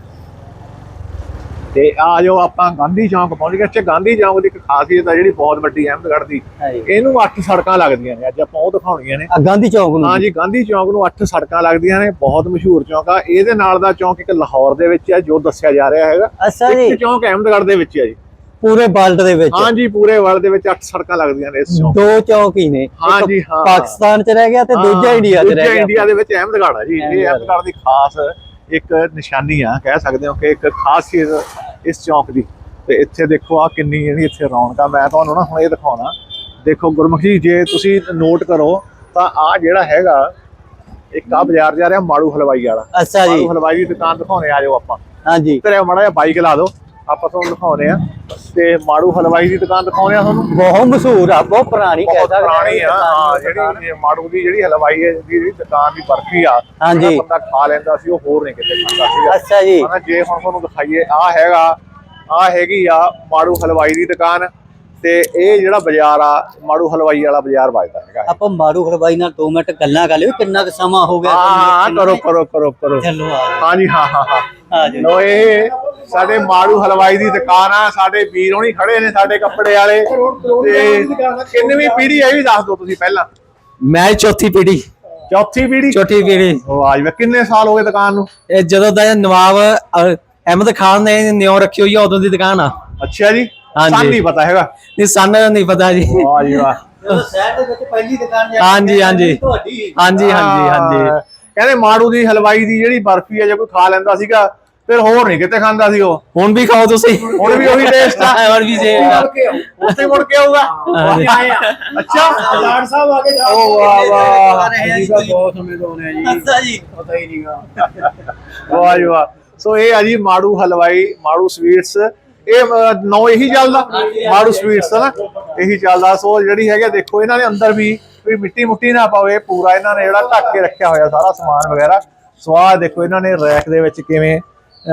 ਤੇ ਆਜੋ ਆਪਾਂ ਗਾਂਧੀ ਚੌਂਕ ਪਹੁੰਚ ਗਏ। ਇੱਥੇ ਗਾਂਧੀ ਚੌਂਕ ਦੀ ਇੱਕ ਖਾਸੀਅਤ ਆ ਜਿਹੜੀ ਬਹੁਤ ਵੱਡੀ ਅਹਿਮਦਗੜ੍ਹ ਦੀ। ਹਾਂਜੀ। ਇਹਨੂੰ ਅੱਠ ਸੜਕਾਂ ਲੱਗਦੀਆਂ ਨੇ। ਅੱਜ ਆਪਾਂ ਉਹ ਦਿਖਾਉਣੀਆਂ ਨੇ। ਆ ਗਾਂਧੀ ਚੌਂਕ ਨੂੰ। ਹਾਂ ਜੀ ਗਾਂਧੀ ਚੌਂਕ ਨੂੰ ਅੱਠ ਸੜਕਾਂ ਲੱਗਦੀਆਂ ਨੇ। ਬਹੁਤ ਮਸ਼ਹੂਰ ਚੌਂਕ ਆ। ਇਹਦੇ ਨਾਲ ਦਾ ਚੌਂਕ ਇੱਕ ਲਾਹੌਰ ਦੇ ਵਿੱਚ ਹੈ ਜੋ ਦੱਸਿਆ ਜਾ ਰਿਹਾ ਹੈਗਾ। ਅੱਛਾ ਜੀ। ਇੱਕ ਚੌਂਕ ਅਹਿਮਦਗੜ੍ਹ ਦੇ ਵਿੱਚ ਹੈ ਜੀ। ਪੂਰੇ ਵਰਲਡ ਦੇ ਵਿੱਚ। ਹਾਂ ਜੀ ਪੂਰੇ ਵਰਲਡ ਦੇ ਵਿੱਚ ਅੱਠ ਸੜਕਾਂ ਲੱਗਦੀਆਂ ਨੇ ਇਸ ਚੌਂਕ ਦੋ ਚੌਂਕ ਹੀ ਨੇ। ਹਾਂ ਇੱਕ ਜੀ, ਹਾਂ। ਪਾਕਿਸਤਾਨ ਚ ਰਹਿ ਗਿਆ ਤੇ ਦੂਜਾ ਹਾਂ, ਇੰਡੀਆ ਚ ਰਹਿ ਗਿਆ। ਇੰਡੀਆ ਦੇ ਵਿੱਚ ਅਹਿਮਦਗੜ੍ਹ ਆ ਜੀ। ਇਹ ਅਹਿਮਦਗੜ੍ਹ। ਅਹਿਮਦਗੜ੍ਹ ਦੀ ਖਾਸ ਇੱਕ ਨਿਸ਼ਾਨੀ ਆ। ਕਹਿ ਸਕਦੇ ਹੋ ਕਿ ਇੱਕ ਖਾਸੀਅਤ ਇਸ ਚੌਂਕ ਦੀ। ਤੇ ਇੱਥੇ ਦੇਖੋ ਆ ਕਿੰਨੀ ਜਿਹੜੀ ਇੱਥੇ ਰੌਣਕ ਆ। ਮੈਂ ਤੁਹਾਨੂੰ ਨਾ ਹੁਣ ਇਹ ਦਿਖਾਉਣਾ। ਦੇਖੋ ਗੁਰਮੁਖੀ ਜੇ ਤੁਸੀਂ ਨੋਟ ਕਰੋ ਤਾਂ ਆ ਜਿਹੜਾ ਹੈਗਾ ਇੱਕ ਆ ਬਾਜ਼ਾਰ ਜਾ ਰਿਹਾ ਮਾੜੂ ਹਲਵਾਈ ਵਾਲਾ। ਅੱਛਾ ਜੀ। ਮਾੜੂ ਹਲਵਾਈ ਦੀ ਦੁਕਾਨ ਦਿਖਾਉਣੇ ਆ ਜਾਓ ਆਪਾਂ। ਹਾਂਜੀ। ਤੇਰੇ ਮਾੜਾ ਜਿਹਾ ਬਾਈਕ ਲਾ ਦਿਓ। ਆਪਾਂ ਤੁਹਾਨੂੰ ਦਿਖਾਉਣੇ ਆ ਤੇ ਮਾੜੂ ਹਲਵਾਈ ਦੀ ਦੁਕਾਨ ਦਿਖਾਉਣੇ ਆ ਤੁਹਾਨੂੰ। ਬਹੁਤ ਮਸ਼ਹੂਰ ਆ ਬਹੁਤ ਪੁਰਾਣੀ ਬਹੁਤ ਪੁਰਾਣੀ ਆ। ਹਾਂ ਜਿਹੜੀ ਇਹ ਮਾੜੂ ਦੀ ਜਿਹੜੀ ਹਲਵਾਈ ਹੈ ਦੀ ਜਿਹੜੀ ਦੁਕਾਨ ਦੀ ਬਰਫੀ ਆ ਹਾਂਜੀ। ਜਿਹੜਾ ਬੰਦਾ ਖਾ ਲੈਂਦਾ ਸੀ ਉਹ ਹੋਰ ਨਹੀਂ ਕਿਤੇ ਖਾਂਦਾ ਸੀਗਾ। ਅੱਛਾ ਜੀ। ਜੇ ਹੁਣ ਤੁਹਾਨੂੰ ਦਿਖਾਈਏ ਆ ਹੈਗਾ ਆ ਹੈਗੀ ਆ ਮਾੜੂ ਹਲਵਾਈ ਦੀ ਦੁਕਾਨ। ਤੇ ਇਹ ਜਿਹੜਾ ਬਾਜ਼ਾਰ ਆ ਮਾੜੂ ਹਲਵਾਈ ਵਾਲਾ ਬਾਜ਼ਾਰ ਵੱਜਦਾ ਹੈਗਾ ਆਪਾਂ ਮਾਰੂ ਹਲਵਾਈ ਨਾਲ 2 ਮਿੰਟ ਗੱਲਾਂ ਕਰ ਲਿਓ ਕਿੰਨਾ ਕੁ ਸਮਾਂ ਹੋ ਗਿਆ ਹਾਂ ਕਰੋ ਕਰੋ ਕਰੋ ਕਰੋ? ਚਲੋ ਆ ਹਾਂਜੀ ਹਾਂ ਹਾਂ ਹਾਂ। ਲੋ ਇਹ ਸਾਡੇ ਮਾੜੂ ਹਲਵਾਈ ਦੀ ਦੁਕਾਨ ਆ ਸਾਡੇ ਵੀਰ ਹੋਣੀ ਖੜੇ ਨੇ ਸਾਡੇ ਕੱਪੜੇ ਵਾਲੇ। ਤੇ ਕਿੰਨਵੀਂ ਪੀੜ੍ਹੀ ਹੈ ਇਹ ਵੀ ਦੱਸ ਦਿਓ ਤੁਸੀਂ ਪਹਿਲਾਂ। ਮੈਂ ਚੌਥੀ ਪੀੜੀ ਚੌਥੀ ਪੀੜ੍ਹੀ? ਚੌਥੀ ਪੀੜੀ ਵਾਹ ਜੀ ਕਿੰਨੇ ਸਾਲ ਹੋ ਗਏ ਦੁਕਾਨ ਨੂੰ? ਇਹ ਜਦੋਂ ਦਾ ਨਵਾਬ ਅਹ, ਅਹਿਮਦ ਖਾਨ ਨੇ ਨਿਉ ਰੱਖੀ ਹੋਈ ਆ ਉਦੋਂ ਦੀ ਦੁਕਾਨ ਆ। ਅੱਛਾ ਜੀ। ਹਾਂਜੀ। ਸਾਨੂੰ ਨਹੀਂ ਪਤਾ ਹੈਗਾ। ਨਹੀਂ ਸਾਨੂੰ ਨਹੀਂ ਪਤਾ ਜੀ। ਵਾਹ ਜੀ ਵਾਹ। ਜਦੋਂ ਸ਼ਹਿਰ ਦੇ ਵਿੱਚ ਪਹਿਲੀ ਦੁਕਾਨ ਜਾ ਕੇ ਹਾਂਜੀ, ਹਾਂਜੀ। ਤੁਹਾਡੀ ਹਾਂਜੀ ਹਾਂਜੀ ਹਾਂਜੀ ਹਾਂ, ਕਹਿੰਦੇ ਮਾੜੂ ਦੀ ਹਲਵਾਈ ਦੀ ਜਿਹੜੀ ਬਰਫੀ ਹੈ ਜੇ ਕੋਈ ਖਾ ਲੈਂਦਾ ਸੀਗਾ ਫਿਰ ਹੋਰ ਨਹੀਂ ਕਿਤੇ ਖਾਂਦਾ ਸੀ ਉਹ। ਹੁਣ ਵੀ ਖਾਓ ਤੁਸੀਂ। ਹੁਣ ਵੀ ਉਹੀ ਟੇਸਟ ਆ। ਹੁਣ ਵੀ ਜੇ ਉੱਥੇ ਮੁੜ ਕੇ ਆਊਗਾ। ਹਾਂਜੀ। ਅੱਛਾ। ਸਰਦਾਰ ਸਾਹਿਬ ਆ ਕੇ ਉਹ ਵਾਹ ਵਾਹ। ਜੀ ਬਹੁਤ ਸਮੇਂ ਤੋਂ ਆਉਣੇ ਆ ਜੀ। ਅੱਛਾ ਜੀ। ਪਤਾ ਹੀ ਨਹੀਂਗਾ। ਵਾਹ ਜੀ ਵਾਹ। ਸੋ ਇਹ ਆ ਜੀ ਮਾੜੂ ਹਲਵਾਈ ਮਾੜੂ ਸਵੀਟਸ ਇਹ ਨੌ ਇਹੀ ਚੱਲਦਾ? ਮਾੜੂ ਸਵੀਟਸ ਨਾ ਇਹੀ ਚੱਲਦਾ। ਸੋ ਜਿਹੜੀ ਹੈਗੇ ਦੇਖੋ ਇਹਨਾਂ ਦੇ ਅੰਦਰ ਵੀ ਕੋਈ ਮਿੱਟੀ ਮੁੱਟੀ ਨਾ ਪਾਵੇ ਪੂਰਾ ਇਹਨਾਂ ਨੇ ਜਿਹੜਾ ਢੱਕ ਕੇ ਰੱਖਿਆ ਹੋਇਆ ਸਾਰਾ ਸਮਾਨ ਵਗੈਰਾ। ਸੋ ਆਹ ਦੇਖੋ ਇਹਨਾਂ ਨੇ ਰੈਕ ਦੇ ਵਿੱਚ ਕਿਵੇਂ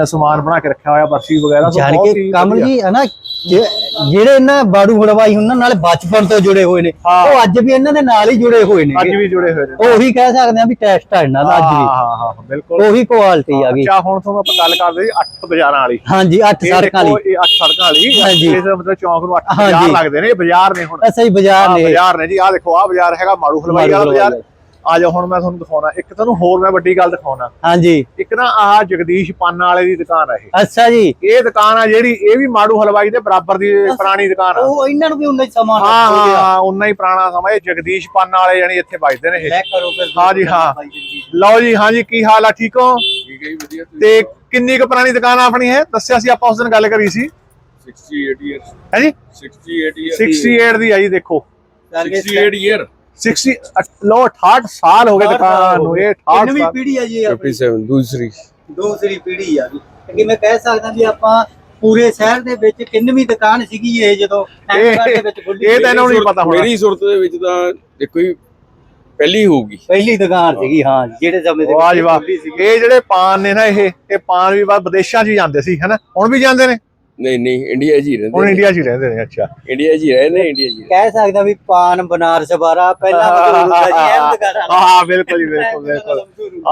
ਸਮਾਨ ਬਣਾ ਕੇ ਰੱਖਿਆ ਹੋਇਆ ਬਰਫੀ ਵਗੈਰਾ ਸੋ ਜਾਣ ਬਹੁਤ ਕੇ ਹੀ ਕਮਲ। ਜੀ ਹਨਾ ਜੇ- ਜਿਹੜੇ ਇਹਨਾਂ ਬਾੜੂ ਹਲਵਾਈ ਉਹਨਾਂ ਨਾਲ ਬਚਪਨ ਤੋਂ ਜੁੜੇ ਹੋਏ ਨੇ। ਹਾਂ। ਉਹ ਅੱਜ ਵੀ ਇਹਨਾਂ ਦੇ ਨਾਲ ਹੀ ਜੁੜੇ ਹੋਏ ਨੇ। ਅੱਜ ਵੀ ਜੁੜੇ ਹੋਏ ਨੇ। ਉਹੀ ਕਹਿ ਸਕਦੇ ਆ ਵੀ ਟੈਸਟ ਆ ਇਹਨਾਂ ਦਾ ਅੱਜ ਹਾਂ ਵੀ। ਹਾਂ ਹਾਂ ਬਿਲਕੁਲ। ਉਹੀ ਕੁਆਲਿਟੀ ਆ ਗਈ। ਅੱਛਾ ਹੁਣ ਤੁਹਾਨੂੰ ਆਪਾਂ ਗੱਲ ਕਰਦੇ ਜੀ 8 ਬਾਜ਼ਾਰਾਂ ਵਾਲੀ। ਹਾਂਜੀ ਅੱਠ ਇਹ ਸੜਕਾਂ ਦੇਖੋ ਲਈ ਇਹ 8 ਸੜਕਾਂ ਵਾਲੀ। ਹਾਂਜੀ। ਇਸ ਮਤਲਬ ਚੌਂਕ ਨੂੰ 8 ਹਾਂਜੀ। ਬਾਜ਼ਾਰ ਲੱਗਦੇ ਨੇ ਇਹ ਬਾਜ਼ਾਰ ਨੇ ਹੁਣ। ਅੱਛਾ ਜੀ ਬਾਜ਼ਾਰ ਨੇ। ਬਾਜ਼ਾਰ ਨੇ ਜੀ। ਆਹ ਦੇਖੋ ਆਹ ਬਾਜ਼ਾਰ ਹੈਗਾ ਮਾਰੂ ਹਲਵਾਈ ਵਾਲਾ ਬਾਜ਼ਾਰ। ਆ ਜਾਓ ਹੁਣ ਮੈਂ ਤੁਹਾਨੂੰ ਦਿਖਾਉਣਾ। ਇੱਕ ਤੁਹਾਨੂੰ ਹੋਰ ਮੈਂ ਵੱਡੀ ਗੱਲ ਦਿਖਾਉਣਾ। ਹਾਂਜੀ। ਇੱਕ ਨਾ ਆਹ ਜਗਦੀਸ਼ ਪਾਨਾ ਵਾਲੇ ਦੀ ਦੁਕਾਨ ਆ ਇਹ। ਅੱਛਾ ਜੀ। ਇਹ ਦੁਕਾਨ ਆ ਜਿਹੜੀ ਇਹ ਵੀ ਮਾਰੂ ਹਲਵਾਈ ਦੇ ਬਰਾਬਰ ਦੀ ਪੁਰਾਣੀ ਦੁਕਾਨ ਆ। ਉਹ ਇਹਨਾਂ ਨੂੰ ਵੀ ਉਨਾ ਹੀ ਸਮਾਂ ਹਾਂ ਹਾਂ ਉਨਾ ਹੀ ਪੁਰਾਣਾ ਸਮਾਂ। ਇਹ ਜਗਦੀਸ਼ ਪਾਨਾ ਵਾਲੇ ਜਾਨੀ ਇੱਥੇ ਵੱਜਦੇ ਨੇ ਇਹ। ਲੈ ਕਰੋ ਫਿਰ ਹਾਂ ਜੀ, ਹਾਂ। ਲਓ ਜੀ ਹਾਂ ਜੀ ਕੀ ਹਾਲ ਆ ਠੀਕ ਹੋ? ਠੀਕ ਹੈ ਜੀ ਵਧੀਆ ਤੇ ਕਿੰਨੀ ਕੁ ਪੁਰਾਣੀ ਦੁਕਾਨ ਆ ਆਪਣੀ ਹੈ ਦੱਸਿਆ ਸੀ ਆਪਾਂ ਉਸ ਦਿਨ ਗੱਲ ਕਰੀ ਸੀ। 68 years ਹੈ ਜੀ? 68 years 68 ਦੀ ਆ ਜੀ ਦੇਖੋ। 68 year 60 ਲੋ 68 ਸਾਲ ਹੋ ਗਏ ਦੁਕਾਨ ਨੂੰ ਇਹ 68 ਕਿੰਨਵੀਂ ਸਾਲ ਪੀੜ੍ਹੀ ਆ ਜੀ ਇਹ ਆਪਣੀ 57 ਦੂਸਰੀ ਦੂਸਰੀ ਪੀੜ੍ਹੀ ਆ ਗਈ ਕਿ ਮੈਂ ਕਹਿ ਸਕਦਾ ਵੀ ਆਪਾਂ ਪੂਰੇ ਸ਼ਹਿਰ ਦੇ ਵਿੱਚ ਕਿੰਨਵੀਂ ਦੁਕਾਨ ਸੀਗੀ ਇਹ ਜਦੋਂ ਐਮਕਾਰ ਦੇ ਵਿੱਚ ਖੁੱਲੀ ਇਹ ਤਾਂ ਇਹਨਾਂ ਨੂੰ ਨਹੀਂ ਪਤਾ ਹੋਣਾ ਮੇਰੀ ਸੁਰਤ ਦੇ ਵਿੱਚ ਤਾਂ ਦੇਖੋ ਜੀ ਪਹਿਲੀ ਹੋਊਗੀ ਪਹਿਲੀ ਦੁਕਾਨ ਸੀਗੀ ਹਾਂ ਜਿਹੜੇ ਸਮੇਂ ਦੇ ਵਾਹ ਜੀ ਵਿੱਚ ਵਾਹ ਖੁੱਲੀ ਸੀਗੀ। ਇਹ ਜਿਹੜੇ ਪਾਨ ਨੇ ਨਾ ਇਹ ਇਹ ਪਾਨ ਵੀ ਬਾਹਰ ਵਿਦੇਸ਼ਾਂ 'ਚ ਹੀ ਜਾਂਦੇ ਸੀ ਹਨਾ ਹੁਣ ਵੀ ਜਾਂਦੇ ਨੇ ਨਹੀਂ ਨਹੀਂ ਇੰਡੀਆ 'ਚ ਹੀ ਰਹਿੰਦੇ ਹੁਣ। ਇੰਡੀਆ 'ਚ ਹੀ ਰਹਿੰਦੇ ਨੇ ਅੱਛਾ। ਇੰਡੀਆ 'ਚ ਹੀ ਰਹੇ ਨੇ ਇੰਡੀਆ 'ਚ ਹੀ। ਕਹਿ ਸਕਦਾ ਵੀ ਪਾਨ ਬਨਾਰਸ ਬਾਰਾ ਪਹਿਲਾਂ ਮਸ਼ਹੂਰ ਹੁੰਦਾ ਜੀ ਅਹਿਮਦਗੜ੍ਹ ਵਾਲਾ। ਹਾਂ ਬਿਲਕੁਲ ਜੀ ਬਿਲਕੁਲ ਬਿਲਕੁਲ।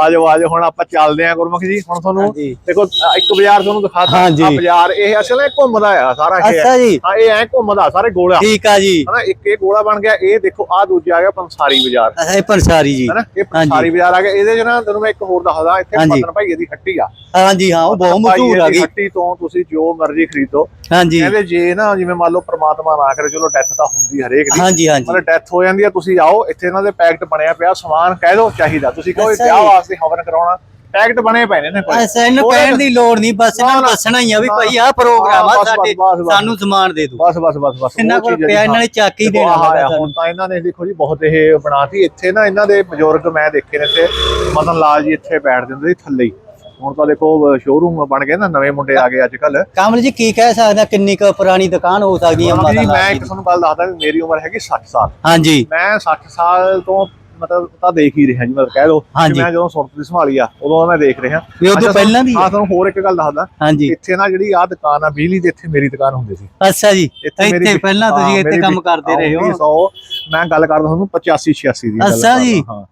ਆ ਜਾਓ ਆ ਜਾਓ ਹੁਣ ਆਪਾਂ ਚੱਲਦੇ ਆਂ ਗੁਰਮੁਖ ਜੀ। ਹੁਣ ਤੁਹਾਨੂੰ ਹਾਂਜੀ। ਦੇਖੋ ਅ, ਇੱਕ ਬਾਜ਼ਾਰ ਤੁਹਾਨੂੰ ਦਿਖਾਤਾ। ਹਾਂਜੀ। ਆ ਬਾਜ਼ਾਰ ਇਹ ਅਸਲ ਇਹ ਘੁੰਮਦਾ ਆ ਸਾਰਾ ਇਹ। ਅੱਛਾ ਜੀ। ਹਾਂ ਇਹ ਐ ਘੁੰਮਦਾ ਸਾਰੇ ਗੋਲਾ। ਠੀਕ ਆ ਜੀ। ਹਨਾ ਇੱਕ ਇਹ ਗੋਲਾ ਬਣ ਗਿਆ ਇਹ ਦੇਖੋ ਆ ਦੂਜਾ ਆ ਗਿਆ ਪੰਸਾਰੀ ਬਾਜ਼ਾਰ। ਅੱਛਾ ਇਹ ਪੰਸਾਰੀ ਜੀ। ਹਨਾ ਇਹ ਪੰਸਾਰੀ ਬਾਜ਼ਾਰ ਆ ਗਿਆ। ਇਹਦੇ ਚ ਨਾ ਤੈਨੂੰ ਮੈਂ ਇੱਕ ਹੋਰ ਦੱਸਦਾ ਇੱਥੇ ਹਾਂਜੀ। ਮਦਨ ਭਾਈਏ ਦੀ ਹੱਟੀ ਆ। ਹਾਂਜੀ ਹਾਂ ਉਹ ਬਹੁਤ ਮਸ਼ਹੂਰ ਆ ਦੀ ਗਈ। ਹੱਟੀ ਤੋਂ ਤੁਸੀਂ ਜੋ ਮਰਜ਼ੀ ਖਰੀਦੋ। ਹਾਂਜੀ। ਕਹਿੰਦੇ ਜੇ ਨਾ ਜਿਵੇਂ ਮੰਨ ਲਓ ਪ੍ਰਮਾਤਮਾ ਨਾ ਕਰੇ ਚਲੋ ਡੈਥ ਤਾਂ ਹੁੰਦੀ ਹਰੇਕ ਦੀ। ਹਾਂਜੀ ਹਾਂਜੀ। ਮਤਲਬ ਡੈਥ ਹੋ ਜਾਂਦੀ ਆ ਤੁਸੀਂ ਆਓ ਇੱਥੇ ਇਹਨਾਂ ਦੇ ਪੈਕਟ ਬਣਿਆ ਪਿਆ ਸਮਾਨ ਕਹਿ ਦਿਓ ਚਾਹੀਦਾ। ਤੁਸੀਂ ਕਹੋ ਇਹ ਅੱਛਾ ਵਿਆਹ। ਵਾਸਤੇ ਹਵਨ ਕਰਾਉਣਾ ਪੈਕਟ ਬਣੇ ਪਏ ਨੇ ਕੋਲ। ਐਸਾ ਇਹਨੂੰ ਕਹਿਣ ਦੀ ਲੋੜ ਨਹੀਂ ਬਸ ਇਹਨਾਂ ਨੂੰ। ਦੱਸਣਾ ਹੀ ਆ ਵੀ ਭਾਈ ਆਹ ਪ੍ਰੋਗਰਾਮ ਆ ਸਾਡੇ। ਸਾਨੂੰ ਸਮਾਨ ਦੇ ਦਿਓ। ਬਸ ਬਸ ਬਸ ਬਸ। ਇਹਨਾਂ ਕੋਲ ਚੀਜ਼ ਪਿਆ ਇਹਨਾਂ। ਨੇ ਚੱਕ ਦੇਣਾ। ਹੁਣ ਤਾਂ ਇਹਨਾਂ ਨੇ ਦੇਖੋ ਜੀ ਬਹੁਤ ਇਹ ਬਣਾਤੀ। ਇੱਥੇ ਨਾ ਇਹਨਾਂ ਦੇ ਬਜ਼ੁਰਗ ਮੈਂ ਦੇਖੇ ਨੇ ਇੱਥੇ ਮਦਨ ਲਾਲ ਜੀ ਇੱਥੇ ਬੈਠਦੇ ਹੁੰਦੇ ਸੀ ਥੱਲੇ ਹੀ। ਹੁਣ ਤਾਂ ਦੇਖੋ ਸ਼ੋਰੂਮ ਬਣ ਗਏ ਨਾ ਨਵੇਂ ਮੁੰਡੇ ਆ ਗਏ ਅੱਜ ਕੱਲ ਕਮਲ ਜੀ ਕੀ ਕਹਿ ਸਕਦਾ ਕਿੰਨੀ ਕੁ ਪੁਰਾਣੀ ਦੁਕਾਨ ਹੋ ਸਕਦੀ ਹੈ ਜੀ ਮਾਤਾ ਮੈਂ ਲਾਲ ਇੱਕ? ਤੁਹਾਨੂੰ ਗੱਲ ਦੱਸਦਾ ਵੀ ਮੇਰੀ ਉਮਰ ਹੈਗੀ 60 ਸਾਲ। ਹਾਂਜੀ। ਮੈਂ 60 ਸਾਲ ਤੋਂ ਮਤਲਬ ਤਾਂ ਦੇਖ ਹੀ ਰਿਹਾ ਜੀ ਮਤਲਬ ਕਹਿ ਲਓ। ਮੈਂ ਜਦੋਂ ਸੁਰਤ ਦੀ ਸੰਭਾਲੀ ਆ ਉਦੋਂ ਮੈਂ ਦੇਖ ਰਿਹਾ। ਵੀ ਉਦੋਂ ਪਹਿਲਾਂ ਦੀ? ਹਾਂ ਤੁਹਾਨੂੰ ਹੋਰ ਇੱਕ ਗੱਲ ਦੱਸਦਾ। ਹਾਂਜੀ। ਇੱਥੇ ਨਾ ਜਿਹੜੀ ਆ ਦੁਕਾਨ ਆ ਬਿਜਲੀ ਦੀ ਇੱਥੇ ਮੇਰੀ ਦੁਕਾਨ ਹੁੰਦੀ ਸੀ। ਅੱਛਾ ਜੀ। ਇੱਥੇ ਪਹਿਲਾਂ ਤੁਸੀਂ ਇੱਥੇ ਕੰਮ ਕਰਦੇ ਰਹੇ ਹੋ। 1900 ਮੈਂ ਗੱਲ ਕਰਦਾ ਤੁਹਾਨੂੰ 85 86 ਦੀ ਗੱਲ ਅੱਛਾ ਜੀ। ਹਾਂ।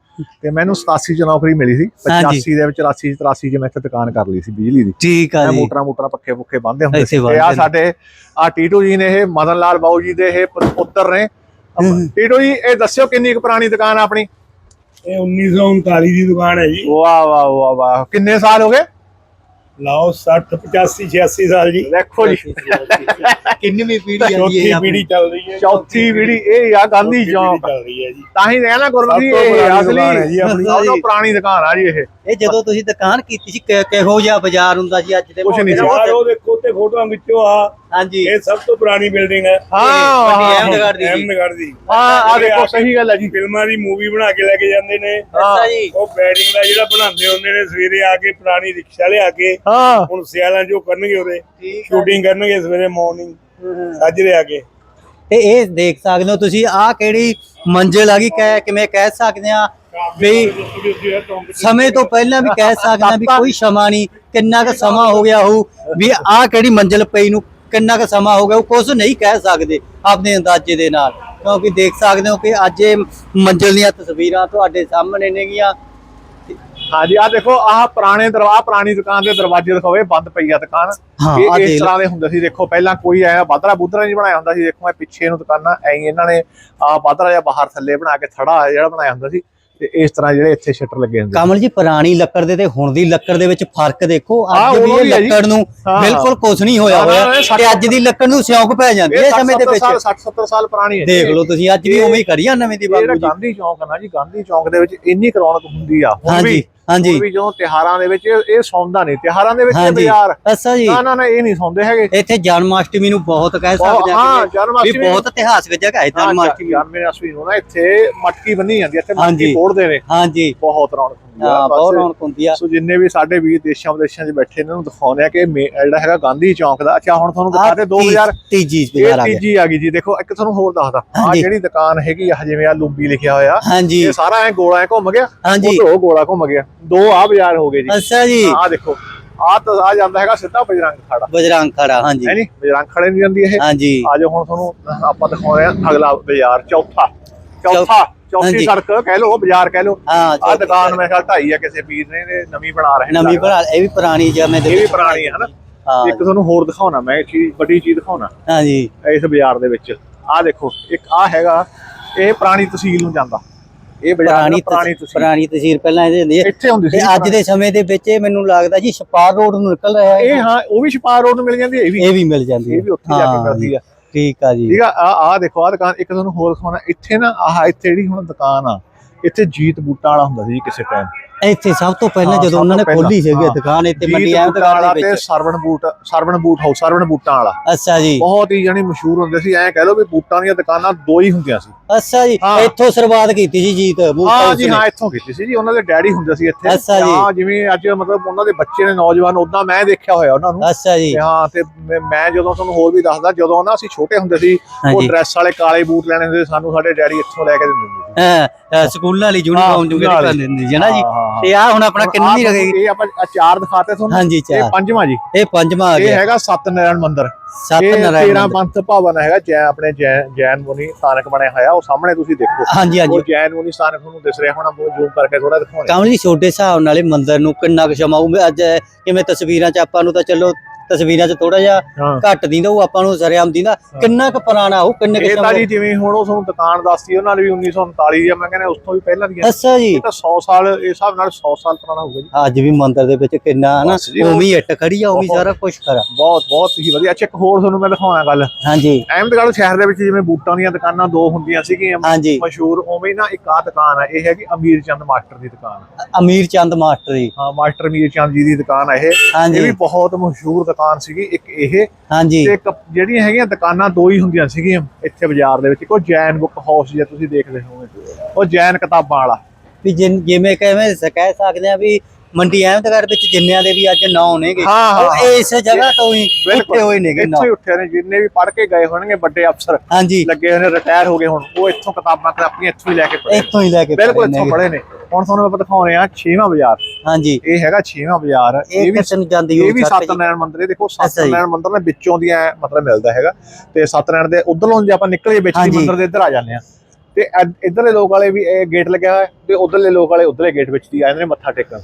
ਤੇ ਮੈਨੂੰ 87 ਚ ਨੌਕਰੀ ਮਿਲੀ ਸੀ ਹਾਂਜੀ। 85 ਦੇ ਵਿੱਚ 84 83 ਚ ਮੈਂ ਇੱਥੇ ਦੁਕਾਨ ਕਰ ਲਈ ਸੀ ਬਿਜਲੀ ਦੀ। ਠੀਕ ਆ ਮੈਂ ਜੀ। ਮੋਟਰਾਂ ਮੋਟਰਾਂ ਪੱਖੇ ਪੁੱਖੇ ਬੰਨਦੇ ਹੁੰਦੇ ਸੀ। ਤੇ ਆ। ਸਾਡੇ ਆ ਟੀਟੂ ਜੀ ਨੇ ਇਹ ਮਦਨ ਲਾਲ ਬਾਊ ਜੀ ਦੇ ਇਹ ਪੁੱਤਰ ਨੇ। ਟੀਟੂ ਜੀ ਇਹ ਦੱਸਿਓ ਕਿੰਨੀ ਕੁ ਪੁਰਾਣੀ ਦੁਕਾਨ ਆ ਆਪਣੀ? ਇਹ 1939 ਦੀ ਦੁਕਾਨ ਹੈ ਜੀ। ਵਾਹ ਵਾਹ ਵਾਹ ਵਾਹ। ਕਿੰਨੇ ਸਾਲ ਹੋ ਗਏ? ਲਾਓ 60 85 86 ਸਾਲ ਜੀ। ਦੇਖੋ ਜੀ। ਕਿੰਨਵੀਂ ਪੀੜ੍ਹੀ ਆ ਜੀ। ਚੌਥੀ? ਪੀੜੀ ਚੱਲ ਰਹੀ ਹੈ। ਚੌਥੀ ਪੀੜੀ ਇਹ ਆ ਗਾਂਧੀ ਚੌਂਕ। ਚੱਲ ਰਹੀ ਹੈ ਜੀ। ਤਾਂ ਹੀ ਕਹਿਣਾ ਗੁਰਮੁਖ ਜੀ ਸਭ ਤੋਂ ਇਹ ਪੁਰਾਣੀ ਅਸਲੀ ਆਪਣੀ। ਸਭ ਤੋਂ ਪੁਰਾਣੀ ਦੁਕਾਨ ਆ ਜੀ ਇਹ। ਇਹ ਜਦੋਂ ਤੁਸੀਂ ਦੁਕਾਨ ਕੀਤੀ ਸੀ ਕਿਹੋ ਜਿਹਾ ਬਾਜ਼ਾਰ ਹੁੰਦਾ ਸੀ ਅੱਜ ਦੇ ਕੁਛ ਨਹੀਂ ਉਹ ਦੇਖੋ ਉੱਤੇ ਫੋਟੋਆਂ ਵਿੱਚੋਂ ਆ ਹਾਂਜੀ। ਇਹ ਸਭ ਤੋਂ ਪੁਰਾਣੀ ਬਿਲਡਿੰਗ ਹੈ। ਹਾਂ ਹਾਂ, ਅਹਿਮਦਗੜ੍ਹ ਦੀ ਜੀ। ਅਹਿਮਦਗੜ੍ਹ ਦੀ। ਹਾਂ ਆ ਦੇਖੋ ਸਹੀ ਗੱਲ ਹੈ ਜੀ। ਫਿਲਮਾਂ ਦੀ ਮੂਵੀ ਬਣਾ ਕੇ ਲੈ ਕੇ ਜਾਂਦੇ ਨੇ। ਅੱਛਾ ਜੀ। ਉਹ ਬੈਡਿੰਗ ਦਾ ਜਿਹੜਾ ਬਣਾਉਂਦੇ ਹੁੰਦੇ ਨੇ ਸਵੇਰੇ ਆ ਕੇ ਪੁਰਾਣੀ ਰਿਕਸ਼ਾ ਲਿਆ ਕੇ ਹਾਂ। ਹੁਣ ਸਿਆਲਾਂ ਜੋ ਕਰਨਗੇ ਉਹਦੇ ਠੀਕ ਸ਼ੂਟਿੰਗ ਕਰਨਗੇ ਸਵੇਰੇ ਮਾਰਨਿੰਗ ਸਾਜਰੇ ਆ ਕੇ। ਤੇ ਇਹ ਦੇਖ ਸਕਦੇ ਹੋ ਤੁਸੀਂ ਆਹ ਕਿਹੜੀ ਮੰਜ਼ਿਲ ਆ ਗਈ ਕਹਿ ਕਿਵੇਂ ਕਹਿ ਸਕਦੇ ਆ ਵੀ ਸਮੇਂ ਤੋਂ ਪਹਿਲਾਂ ਵੀ ਕਹਿ ਸਕਦੇ ਵੀ ਕੋਈ ਸਮਾਂ ਨਹੀਂ ਕਿੰਨਾ ਕੁ ਸਮਾਂ ਹੋ ਗਿਆ ਹੋਊ ਵੀ ਆਹ ਕਿਹੜੀ ਮੰਜ਼ਿਲ ਪਈ ਨੂੰ ਕਿੰਨਾ ਕੁ ਸਮਾਂ ਹੋ ਗਿਆ ਉਹ ਕੁਝ ਨਹੀਂ ਕਹਿ ਸਕਦੇ ਆਪਣੇ ਅੰਦਾਜ਼ੇ ਦੇ ਨਾਲ। ਕਿਉਂਕਿ ਦੇਖ ਸਕਦੇ ਹੋ ਕਿ ਅੱਜ ਇਹ ਮੰਜ਼ਿਲ ਦੀਆਂ ਤਸਵੀਰਾਂ ਤੁਹਾਡੇ ਸਾਹਮਣੇ ਨੇਗੀਆਂ ਹਾਂਜੀ ਆ ਦੇਖੋ ਆਹ ਪੁਰਾਣੇ ਦਰਵਾਜ਼ਾ ਪੁਰਾਣੀ ਦੁਕਾਨ ਦੇ ਦਰਵਾਜ਼ੇ ਦਿਖਾਵੇ ਬੰਦ ਪਈ ਆ ਦੁਕਾਨ। ਹਾਂ, ਇਹ ਇਸ। ਤਰ੍ਹਾਂ ਦੇ ਹੁੰਦੇ ਸੀ ਦੇਖੋ ਪਹਿਲਾਂ ਕੋਈ ਆਇਆ ਬਾਦਰਾ ਬੁੱਧਰਾ ਨਹੀਂ ਬਣਾਇਆ ਹੁੰਦਾ ਸੀ ਦੇਖੋ ਇਹ ਪਿੱਛੇ ਨੂੰ ਦੁਕਾਨਾਂ ਐਂ ਹੀ ਇਹਨਾਂ ਨੇ ਆ ਬਾਦਰਾ ਜਾਂ ਬਾਹਰ ਥੱਲੇ ਬਣਾ ਕੇ ਥੜਾ ਜਿਹੜਾ ਬਣਾਇਆ ਹੁੰਦਾ ਸੀ। ਤੇ ਇਸ ਤਰ੍ਹਾਂ ਜਿਹੜੇ ਇੱਥੇ ਸ਼ਟਰ ਲੱਗੇ ਹੁੰਦੇ। ਕਮਲ ਜੀ ਪੁਰਾਣੀ ਲੱਕੜ ਦੇ ਤੇ ਹੁਣ ਦੀ ਲੱਕੜ ਦੇ ਵਿੱਚ ਫ਼ਰਕ ਦੇਖੋ ਅੱਜ ਜੀ। ਲੱਕੜ ਨੂੰ। ਬਿਲਕੁਲ ਕੁਝ ਨਹੀਂ ਹੋਇਆ ਹੋਇਆ ਤੇ ਅੱਜ ਦੀ ਲੱਕੜ ਨੂੰ ਸਿਉਂਕ ਪੈ ਜਾਂਦੀ ਹੈ ਸਮੇਂ ਦੇ 60 ਵਿੱਚ ਸਾਲ 60 70 ਸਾਲ ਪੁਰਾਣੀ ਹੈ ਦੇਖ ਲਓ ਤੁਸੀਂ ਅੱਜ ਵੀ ਉਵੇਂ ਹੀ ਕਰੀਆ ਨਵੇਂ ਦੀ ਬਾਬੂ ਜੀ ਗਾਂਧੀ ਚੌਂਕ ਨਾ ਜੀ ਗਾਂਧੀ ਚੌਂਕ ਦੇ ਵਿੱਚ ਇੰਨੀ ਕੁ ਰੌਣਕ ਹੁੰਦੀ ਆ ਹੁਣ ਵੀ ਹਾਂਜੀ। ਵੀ ਜਦੋਂ ਤਿਹਾਰਾਂ ਦੇ ਵਿੱਚ ਇਹ ਸੌਂਦਾ ਨਹੀਂ। ਤਿਹਾਰਾਂ ਦੇ ਵਿੱਚ ਬਾਜ਼ਾਰ। ਅੱਛਾ ਜੀ। ਨਾ ਨਾ ਨਾ ਇਹ ਨਹੀਂ ਸੌਂਦੇ ਹੈਗੇ। ਇੱਥੇ ਜਨਮ ਅਸ਼ਟਮੀ ਨੂੰ ਬਹੁਤ ਕਹਿ ਸਕਦੇ ਹਾਂ ਹਾਂ ਕਿ ਜਨਮ ਵੀ ਬਹੁਤ ਇਤਿਹਾਸਕ ਜਗ੍ਹਾ ਹੈ ਜਨਮ ਅਸ਼ਟਮੀ ਜਨਮ ਅਸ਼ਟਮੀ ਨੂੰ ਨਾ ਇੱਥੇ ਮਟਕੀ ਬੰਨੀ ਜਾਂਦੀ ਹੈ ਇੱਥੇ। ਮਟਕੀ ਫੋੜਦੇ ਨੇ। ਹਾਂਜੀ। ਬਹੁਤ ਰੌਣਕ ਹੁੰਦੀ ਆ ਬਹੁਤ ਰੌਣਕ ਹੁੰਦੀ ਆ। ਸੋ ਜਿੰਨੇ ਵੀ ਸਾਡੇ ਵੀਰ ਦੇਸ਼ਾਂ ਵਿਦੇਸ਼ਾਂ 'ਚ ਬੈਠੇ ਨੇ ਉਹਨਾਂ ਨੂੰ ਦਿਖਾਉਂਦੇ ਆ ਕਿ ਜਿਹੜਾ ਹੈਗਾ ਗਾਂਧੀ ਚੌਂਕ ਦਾ। ਅੱਛਾ ਹੁਣ ਤੁਹਾਨੂੰ ਦਿਖਾ ਦੇ 2000 ਤੀਜੀ ਬਾਜ਼ਾਰ ਆ ਗਿਆ। ਤੀਜੀ ਆ ਗਈ ਜੀ। ਦੇਖੋ ਇੱਕ ਤੁਹਾਨੂੰ ਹੋਰ ਦੱਸਦਾ। ਆ। ਜਿਹੜੀ ਦੁਕਾਨ ਹੈਗੀ ਆ ਜਿਵੇਂ ਆ ਲੁੰਬੀ ਲਿਖਿਆ ਹੋਇਆ ਹਾਂਜੀ। ਇਹ ਸਾਰਾ ਐ ਗੋਲਾ ਐ ਘੁੰਮ ਗਿਆ। ਹਾਂਜੀ। ਉਹ ਗੋਲਾ ਘੁੰਮ ਗਿਆ। ਦੋ ਆ ਬਾਜ਼ਾਰ ਹੋ ਗਏ ਜੀ। ਅੱਛਾ ਜੀ। ਆ ਦੇਖੋ ਆ ਤਾਂ ਆ ਜਾਂਦਾ ਹੈਗਾ ਸਿੱਧਾ ਬਜਰੰਗ ਖੜਾ। ਬਜਰੰਗ ਖੜਾ ਹਾਂਜੀ। ਹੈ ਨਹੀਂ ਬਜਰੰਗ ਖੜੇ ਨਹੀਂ ਜਾਂਦੀ ਇਹ। ਹਾਂਜੀ। ਆ ਜਾਓ ਹੁਣ ਤੁਹਾਨੂੰ ਆਪਾਂ ਦਿਖਾਉਂਦੇ ਆ ਅਗਲਾ ਬਾਜ਼ਾਰ ਚੌਥਾ। ਚੌਥਾ ਚੌਥੀ। ਸੜਕ ਕਹਿ ਲਓ ਬਾਜ਼ਾਰ ਕਹਿ ਹਾਂ ਆ ਦੁਕਾਨ ਮੇਰੇ ਖਿਆਲ ਢਾਈ ਆ ਕਿਸੇ ਵੀਰ ਨੇ ਤੇ ਨਵੀਂ ਬਣਾ ਰਹੇ ਨਵੀਂ। ਬਣਾ ਇਹ ਵੀ ਪੁਰਾਣੀ ਦੇ ਇਹ ਵੀ ਪੁਰਾਣੀ ਹੈ ਹਨਾ? ਇੱਕ ਤੁਹਾਨੂੰ ਹੋਰ ਦਿਖਾਉਣਾ ਮੈਂ ਇੱਕ ਚੀਜ਼ ਵੱਡੀ ਚੀਜ਼ ਦਿਖਾਉਣਾ। ਹਾਂਜੀ। ਇਸ ਬਾਜ਼ਾਰ ਦੇ ਵਿੱਚ। ਆ ਦੇਖੋ ਇੱਕ ਆ ਹੈਗਾ ਇਹ ਪੁਰਾਣੀ ਤਹਿਸੀਲ ਨੂੰ ਜਾਂਦਾ। ਇਹ ਬਾਜ਼ਾਰ ਪੁਰਾਣੀ ਪੁਰਾਣੀ ਤਸਵੀਰ? ਪਹਿਲਾਂ ਇਹਦੇ ਹੁੰਦੀ ਹੈ। ਇੱਥੇ ਹੁੰਦੀ ਸੀ ਤੇ ਅੱਜ ਦੇ ਸਮੇਂ ਦੇ ਵਿੱਚ ਇਹ ਮੈਨੂੰ ਲੱਗਦਾ ਜੀ ਸਪਾਰ ਰੋਡ ਨੂੰ ਨਿਕਲ ਰਿਹਾ ਇਹ ਹੈ ਉਹ ਵੀ ਛਪਾਰ ਰੋਡ ਨੂੰ ਮਿਲ ਜਾਂਦੀ ਹੈ ਇਹ ਵੀ। ਇਹ ਵੀ ਮਿਲ ਜਾਂਦੀ ਹੈ। ਇਹ ਵੀ ਉੱਥੇ ਜਾ ਕੇ ਮਿਲਦੀ ਆ ਠੀਕ ਆ ਜੀ। ਠੀਕ ਆ ਆ ਆ ਦੇਖੋ ਆ ਦੁਕਾਨ ਇੱਕ ਤੁਹਾਨੂੰ ਹੋਰ ਦਿਖਾਉਣਾ ਇੱਥੇ ਨਾ ਆਹ ਇੱਥੇ ਜਿਹੜੀ ਹੁਣ ਦੁਕਾਨ ਆ ਇੱਥੇ ਜੀਤ ਬੂਟਾ ਵਾਲਾ ਹੁੰਦਾ ਸੀ ਕਿਸੇ ਟਾਈਮ ਇੱਥੇ ਸਭ ਤੋਂ ਪਹਿਲਾਂ ਜਦੋਂ ਉਹਨਾਂ ਨੇ ਖੋਲੀ ਸੀਗੀ ਦੁਕਾਨ ਇੱਥੇ ਮੰਡੀ ਐਮ ਦੁਕਾਨ ਦੇ ਵਿੱਚ। Sarwan boot Sarwan boot house Sarwan ਬੂਟਾਂ ਵਾਲਾ। ਅੱਛਾ ਜੀ। ਬਹੁਤ ਹੀ ਜਾਨੀ ਮਸ਼ਹੂਰ ਹੁੰਦੇ ਸੀ। ਐਂ ਕਹਿ ਲਓ ਵੀ ਬੂਟਾਂ ਦੀਆਂ ਦੁਕਾਨਾਂ ਦੋ ਹੀ ਹੁੰਦੀਆਂ ਸੀ। ਅੱਛਾ ਜੀ। ਇੱਥੋਂ ਸ਼ੁਰੂਆਤ ਕੀਤੀ ਸੀ ਜੀਤ ਬੂਟਾ ਹਾਂ ਜੀ। ਹਾਂ ਇੱਥੋਂ ਕੀਤੀ ਸੀ ਜੀ। ਉਹਨਾਂ ਦੇ ਡੈਡੀ ਹੁੰਦੇ ਸੀ ਇੱਥੇ। ਅੱਛਾ ਜੀ। ਹਾਂ ਜਿਵੇਂ ਅੱਜ ਮਤਲਬ ਉਹਨਾਂ ਦੇ ਬੱਚੇ ਨੇ ਨੌਜਵਾਨ ਉਦਾਂ ਮੈਂ ਦੇਖਿਆ ਹੋਇਆ ਉਹਨਾਂ ਨੂੰ। ਅੱਛਾ ਜੀ। ਹਾਂ ਤੇ ਮੈਂ- ਜਦੋਂ ਤੁਹਾਨੂੰ ਹੋਰ ਵੀ ਦੱਸਦਾ ਜਦੋਂ ਨਾ ਅਸੀਂ ਛੋਟੇ ਹੁੰਦੇ ਸੀ ਉਹ ਡਰੈਸ ਵਾਲੇ ਕਾਲੇ ਬੂਟ ਲੈਣੇ ਹੁੰਦੇ ਸਾਨੂੰ ਸਾਡੇ ਡੈਡੀ ਇੱਥੋਂ ਲੈ ਕੇ ਦਿੰਦੇ ਹੁੰਦੇ ਸਕੂਲਾਂ ਵਾਲੀ ਯੂਨੀਫਾਰਮ ਜੋ ਵਾਲੀ। ਕਹਿੰਦੇ ਹੁੰਦੇ ਸੀ ਨਾ ਜੀ? ਹਾਂ, ਹਾਂ, ਹਾਂ। ਤੇ ਆ ਹੁਣ ਆਪਣਾ ਕਿੰਨੀ ਰਹੇਗੀ ਇਹ ਆਪਾਂ ਚਾਰ ਦਿਖਾਤੇ ਤੁਹਾਨੂੰ। ਹਾਂਜੀ ਇਹ ਪੰਜਵਾਂ ਜੀ। ਇਹ ਪੰਜਵਾਂ ਆ ਇਹ ਗਿਆ। ਹੈਗਾ ਸਤਨਾਰਾਇਣ ਮੰਦਿਰ। ਸਤ ਇਹ ਨਾਰਾਇਣ 13 ਮੰਦਿਰ। ਪੰਥ ਭਵਨ ਹੈਗਾ ਜੈ ਆਪਣੇ ਜੈਨ ਜੈਨ ਮੁਨੀ ਸਥਾਨਕ ਬਣਿਆ ਹੋਇਆ ਉਹ ਸਾਹਮਣੇ ਤੁਸੀਂ ਦੇਖੋ। ਹਾਂਜੀ ਹਾਂਜੀ। ਉਹ ਜੈਨ ਮੁਨੀ ਸਥਾਨਕ ਤੁਹਾਨੂੰ ਦਿਸ ਰਿਹਾ ਹੋਣਾ ਬਹੁਤ ਜ਼ੂਮ ਕਰਕੇ ਥੋੜਾ ਦਿਖਾਉਣਾ ਕਮਲ ਜੀ ਛੋਟੇ ਹਿਸਾਬ ਨਾਲੇ ਮੰਦਿਰ ਨੂੰ ਕਿੰਨਾ ਕੁ ਸ਼ਮਾਊ ਅੱਜ ਕਿਵੇਂ ਤਸਵੀਰਾਂ ਚ ਆਪਾਂ ਨੂੰ ਤਾਂ ਚਲੋ ਤਸਵੀਰਾਂ 'ਚ ਥੋੜਾ ਜਿਹਾ ਹਾਂ। ਘੱਟ ਦਿੰਦਾ ਉਹ ਆਪਾਂ ਨੂੰ ਸਰਿਆਮ ਦਿੰਦਾ। ਕਿੰਨਾ ਕੁ ਪੁਰਾਣਾ ਉਹ ਕਿੰਨੇ ਕੁ ਇਹ ਤਾਂ ਸਮੇਂ- ਜੀ ਜਿਵੇਂ ਹੁਣ ਉਹ ਤੁਹਾਨੂੰ ਦੁਕਾਨ ਦੱਸਦੀ ਉਹਨਾਂ ਨੇ ਵੀ 1939 ਜਾਂ ਮੈਂ ਕਹਿੰਦਾ ਉਸ ਤੋਂ ਵੀ ਪਹਿਲਾਂ ਦੀਆਂ। ਅੱਛਾ ਜੀ। ਇਹ ਤਾਂ 100 ਸਾਲ ਇਸ ਹਿਸਾਬ ਨਾਲ 100 ਸਾਲ ਪੁਰਾਣਾ ਹੋਊਗਾ ਜੀ। ਅੱਜ ਵੀ ਮੰਦਿਰ ਦੇ ਵਿੱਚ ਕਿੰਨਾ ਹਨਾ ਬਸ ਜੀ, ਉਹ- ਉਵੇਂ ਹੀ ਇੱਟ ਖੜੀ ਆ ਉਵੇਂ ਹੀ ਸਾਰਾ ਕੁਝ ਖਰਾ। ਬਹੁਤ ਬਹੁਤ ਹੀ ਵਧੀਆ। ਅੱਛਾ ਇੱਕ ਹੋਰ ਤੁਹਾਨੂੰ ਮੈਂ ਦਿਖਾਉਣਾ ਗੱਲ। ਹਾਂਜੀ। ਅਹਿਮਦਗੜ੍ਹ ਸ਼ਹਿਰ ਦੇ ਵਿੱਚ ਜਿਵੇਂ ਬੂਟਾਂ ਦੀਆਂ ਦੁਕਾਨਾਂ ਦੋ ਹੁੰਦੀਆਂ ਸੀਗੀਆਂ ਹਾਂਜੀ। ਮਸ਼ਹੂਰ ਉਵੇਂ ਨਾ ਇੱਕ ਆ ਦੁਕਾਨ ਹੈ ਇਹ ਹੈਗੀ ਅਮੀਰ ਚੰਦ ਮਾਸਟਰ ਦੀ ਦੁਕਾਨ। ਅਮੀਰ ਚੰਦ ਮਾਸਟਰ ਜੀ ਹਾਂ ਮਾਸਟਰ ਅਮੀਰ ਚੰਦ ਜੀ ਦੀ ਦੁਕਾਨ ਹੈ ਇਹ। ਇਹ ਹਾਂਜੀ ਵੀ ਬਹੁਤ ਮਸ਼ਹੂਰ ਦੁਕਾਨ ਸੀਗੀ ਇੱਕ ਇਹ। ਹਾਂਜੀ। ਤੇ ਇੱਕ ਜਿਹੜੀਆਂ ਹੈਗੀਆਂ ਦੁਕਾਨਾਂ ਦੋ ਹੀ ਹੁੰਦੀਆਂ ਸੀਗੀਆਂ ਇੱਥੇ ਬਾਜ਼ਾਰ ਦੇ ਵਿੱਚ। ਉਹ ਜੈਨ ਬੁੱਕ ਹਾਊਸ ਜੇ ਤੁਸੀਂ ਦੇਖਦੇ ਹੋਵੋਗੇ। ਉਹ ਜੈਨ ਕਿਤਾਬਾਂ ਵਾਲਾ। ਵੀ ਜਿਵੇਂ ਕਹਿ ਸਕਦੇ ਆ ਵੀ ਮੰਡੀ ਅਹਿਮਦਗੜ੍ਹ ਵਿੱਚ ਜਿੰਨਿਆਂ ਦੇ ਵੀ ਅੱਜ ਨਾਂ ਨੇਗੇ। ਹਾਂ, ਹਾਂ, ਉਹ ਇਸ ਜਗ੍ਹਾ ਤੋਂ ਹੀ ਉੱਠੇ ਹੋਏ ਨੇਗੇ ਨਾਂ। ਇੱਥੋਂ ਹੀ ਉੱਠੇ ਨੇ ਜਿੰਨੇ ਵੀ ਪੜ੍ਹ ਕੇ ਗਏ ਹੋਣਗੇ ਵੱਡੇ ਅਫਸਰ ਹਾਂਜੀ। ਲੱਗੇ ਹੋਏ ਨੇ ਰਿਟਾਇਰ ਹੋ ਗਏ ਹੁਣ। ਉਹ ਇੱਥੋਂ ਕਿਤਾਬਾਂ ਆਪਣੀਆਂ ਇੱਥੋਂ ਹੀ ਲੈ ਕੇ ਪੜ੍ਹੇ ਇੱਥੋਂ ਹੀ ਲੈ ਕੇ ਬਿਲਕੁਲ ਇੱਥੋਂ ਨੇਗੇ। ਪੜ੍ਹੇ ਨੇ। ਹੁਣ ਤੁਹਾਨੂੰ ਆਪਾਂ ਦਿਖਾਉਣੇ ਆ 6ਵਾਂ ਬਾਜ਼ਾਰ। ਹਾਂਜੀ। ਇਹ ਹੈਗਾ 6ਵਾਂ ਬਾਜ਼ਾਰ। ਇਹ ਕਿਸਨ ਜਾਂਦੀ ਇਹ ਵੀ ਹੋਊ ਛੱਤ ਜੀ। ਸਤਨਾਰਾਇਣ ਮੰਦਿਰ ਇਹ ਦੇਖੋ ਅੱਛਾ ਜੀ। ਸਤਨਾਰਾਇਣ ਮੰਦਿਰ ਨੇ ਵਿੱਚੋਂ ਦੀ ਐ ਮਤਲਬ ਮਿਲਦਾ ਹੈਗਾ। ਤੇ ਸਤਨਾਰਾਇਣ ਦੇ ਉਧਰੋਂ ਜੇ ਆਪਾਂ ਨਿਕਲੇ ਵਿੱਚ ਦੀ ਹਾਂਜੀ। ਮੰਦਿਰ ਦੇ ਇੱਧਰ ਆ ਜਾਂਦੇ ਆ। ਤੇ ਇੱਧਰਲੇ ਲੋਕ ਵਾਲੇ ਵੀ ਇਹ ਗੇਟ ਲੱਗਿਆ ਹੋਇਆ ਤੇ ਉਧਰਲੇ ਲੋਕ ਵਾਲੇ ਉਧਰਲੇ ਗੇਟ ਵਿੱਚ ਦੀ ਆ ਜਾਂਦੇ ਨੇ ਮੱਥਾ ਟੇਕਣ।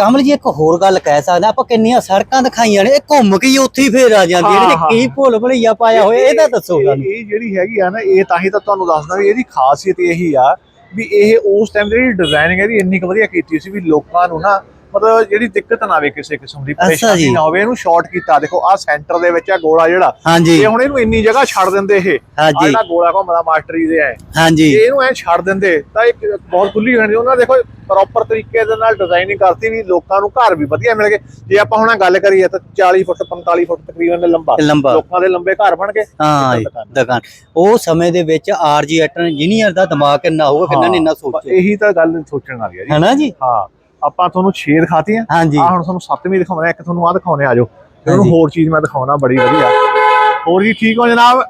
ਕਮਲ ਜੀ ਇੱਕ ਹੋਰ ਗੱਲ ਕਹਿ ਸਕਦੇ ਆਪਾਂ ਕਿੰਨੀਆਂ ਸੜਕਾਂ ਦਿਖਾਈਆਂ ਨੇ ਇਹ ਘੁੰਮ ਕੇ ਹੀ ਉੱਥੇ ਹੀ ਫੇਰ ਆ ਜਾਂਦੀਆਂ ਨੇ ਹਾਂ, ਤੇ ਕੀ ਭੁੱਲ ਭੁਲਈਆ ਪਾਇਆ ਹੋਇਆ ਇਹਦਾ ਦੱਸੋ ਇਹ- ਸਾਨੂੰ ਇਹ ਜਿਹੜੀ ਹੈਗੀ ਆ ਨਾ ਇਹ ਤਾਂ ਹੀ ਤਾਂ ਤੁਹਾਨੂੰ ਦੱਸਦਾ ਵੀ ਇਹਦੀ ਖਾਸੀਅਤ ਇਹੀ ਆ ਵੀ ਇਹ ਉਸ ਟਾਈਮ ਦੀ ਜਿਹੜੀ ਡਿਜ਼ਾਈਨਿੰਗ ਇਹਦੀ ਇੰਨੀ ਕੁ ਵਧੀਆ ਕੀਤੀ ਸੀ ਵੀ ਲੋਕਾਂ ਨੂੰ ਨਾ ਮਤਲਬ ਜਿਹੜੀ ਦਿੱਕਤ ਨਾ ਆਵੇ ਕਿਸੇ ਕਿਸਮ ਦੀ ਪਰੇਸ਼ਾਨੀ। ਨਾ ਹੋਵੇ ਇਹਨੂੰ ਸ਼ਾਰਟ ਕੀਤਾ। ਦੇਖੋ ਆ ਸੈਂਟਰ ਦੇ ਵਿੱਚ ਆ ਗੋਲਾ ਜਿਹੜਾ ਇਹ ਹੁਣ ਇਹਨੂੰ ਇੰਨੀ ਜਗ੍ਹਾ ਛੱਡ ਦਿੰਦੇ ਇਹ। ਜਿਹੜਾ ਗੋਲਾ ਘੁੰਮਦਾ ਮਾਸਟਰੀ ਦੇ ਹਾਂਜੀ। ਜੇ ਇਹਨੂੰ ਐ ਛੱਡ ਦਿੰਦੇ ਤਾਂ ਇੱਕ ਬਹੁਤ ਖੁੱਲੀ ਹੋ ਜਾਂਦੀ ਉਹਨਾਂ ਦੇਖੋ ਪ੍ਰੋਪਰ ਤਰੀਕੇ ਦੇ ਨਾਲ ਡਿਜ਼ਾਈਨਿੰਗ ਕਰਤੀ ਵੀ ਲੋਕਾਂ ਨੂੰ ਘਰ ਵੀ ਵਧੀਆ ਮਿਲ ਗਏ। ਜੇ ਆਪਾਂ ਹੁਣ ਗੱਲ ਕਰੀਏ ਤਾਂ 40 ਫੁੱਟ 45 ਫੁੱਟ ਤਕਰੀਬਨ ਲੰਬਾ। ਲੋਕਾਂ ਦੇ ਲੰਬੇ ਘਰ ਬਣ ਗਏ। ਹਾਂ ਦੁਕਾਨ। ਉਹ ਸਮੇਂ ਦੇ ਵਿੱਚ ਆਰਜੀ ਐਟਨ ਇੰਜੀਨੀਅਰ ਦਾ ਦਿਮਾਗ ਕਿੰਨਾ ਹੋਊਗਾ ਕਿੰਨਾ ਨੇ ਇੰਨਾ ਸੋਚਿਆ। ਇਹੀ ਤਾਂ ਗੱਲ ਸੋਚਣ ਵਾਲੀ ਹੈ ਜੀ। ਹੈਨਾ ਜੀ? ਹਾਂ। ਆਪਾਂ ਤੁਹਾਨੂੰ ਛੇ ਦਿਖਾਤੀਆਂ। ਹਾਂਜੀ। ਆ ਹੁਣ ਤੁਹਾਨੂੰ ਸੱਤਵੀਂ ਦਿਖਾਉਣਾ ਇੱਕ ਤੁਹਾਨੂੰ ਆ ਦਿਖਾਉਣੇ ਆਜੋ ਤੁਹਾਨੂੰ ਹਾਂਜੀ। ਹੋਰ ਚੀਜ਼ ਮੈਂ ਦਿਖਾਉਣਾ ਬੜੀ ਵਧੀਆ। ਹੋਰ ਜੀ ਠੀਕ ਹੋ ਜਨਾਬ?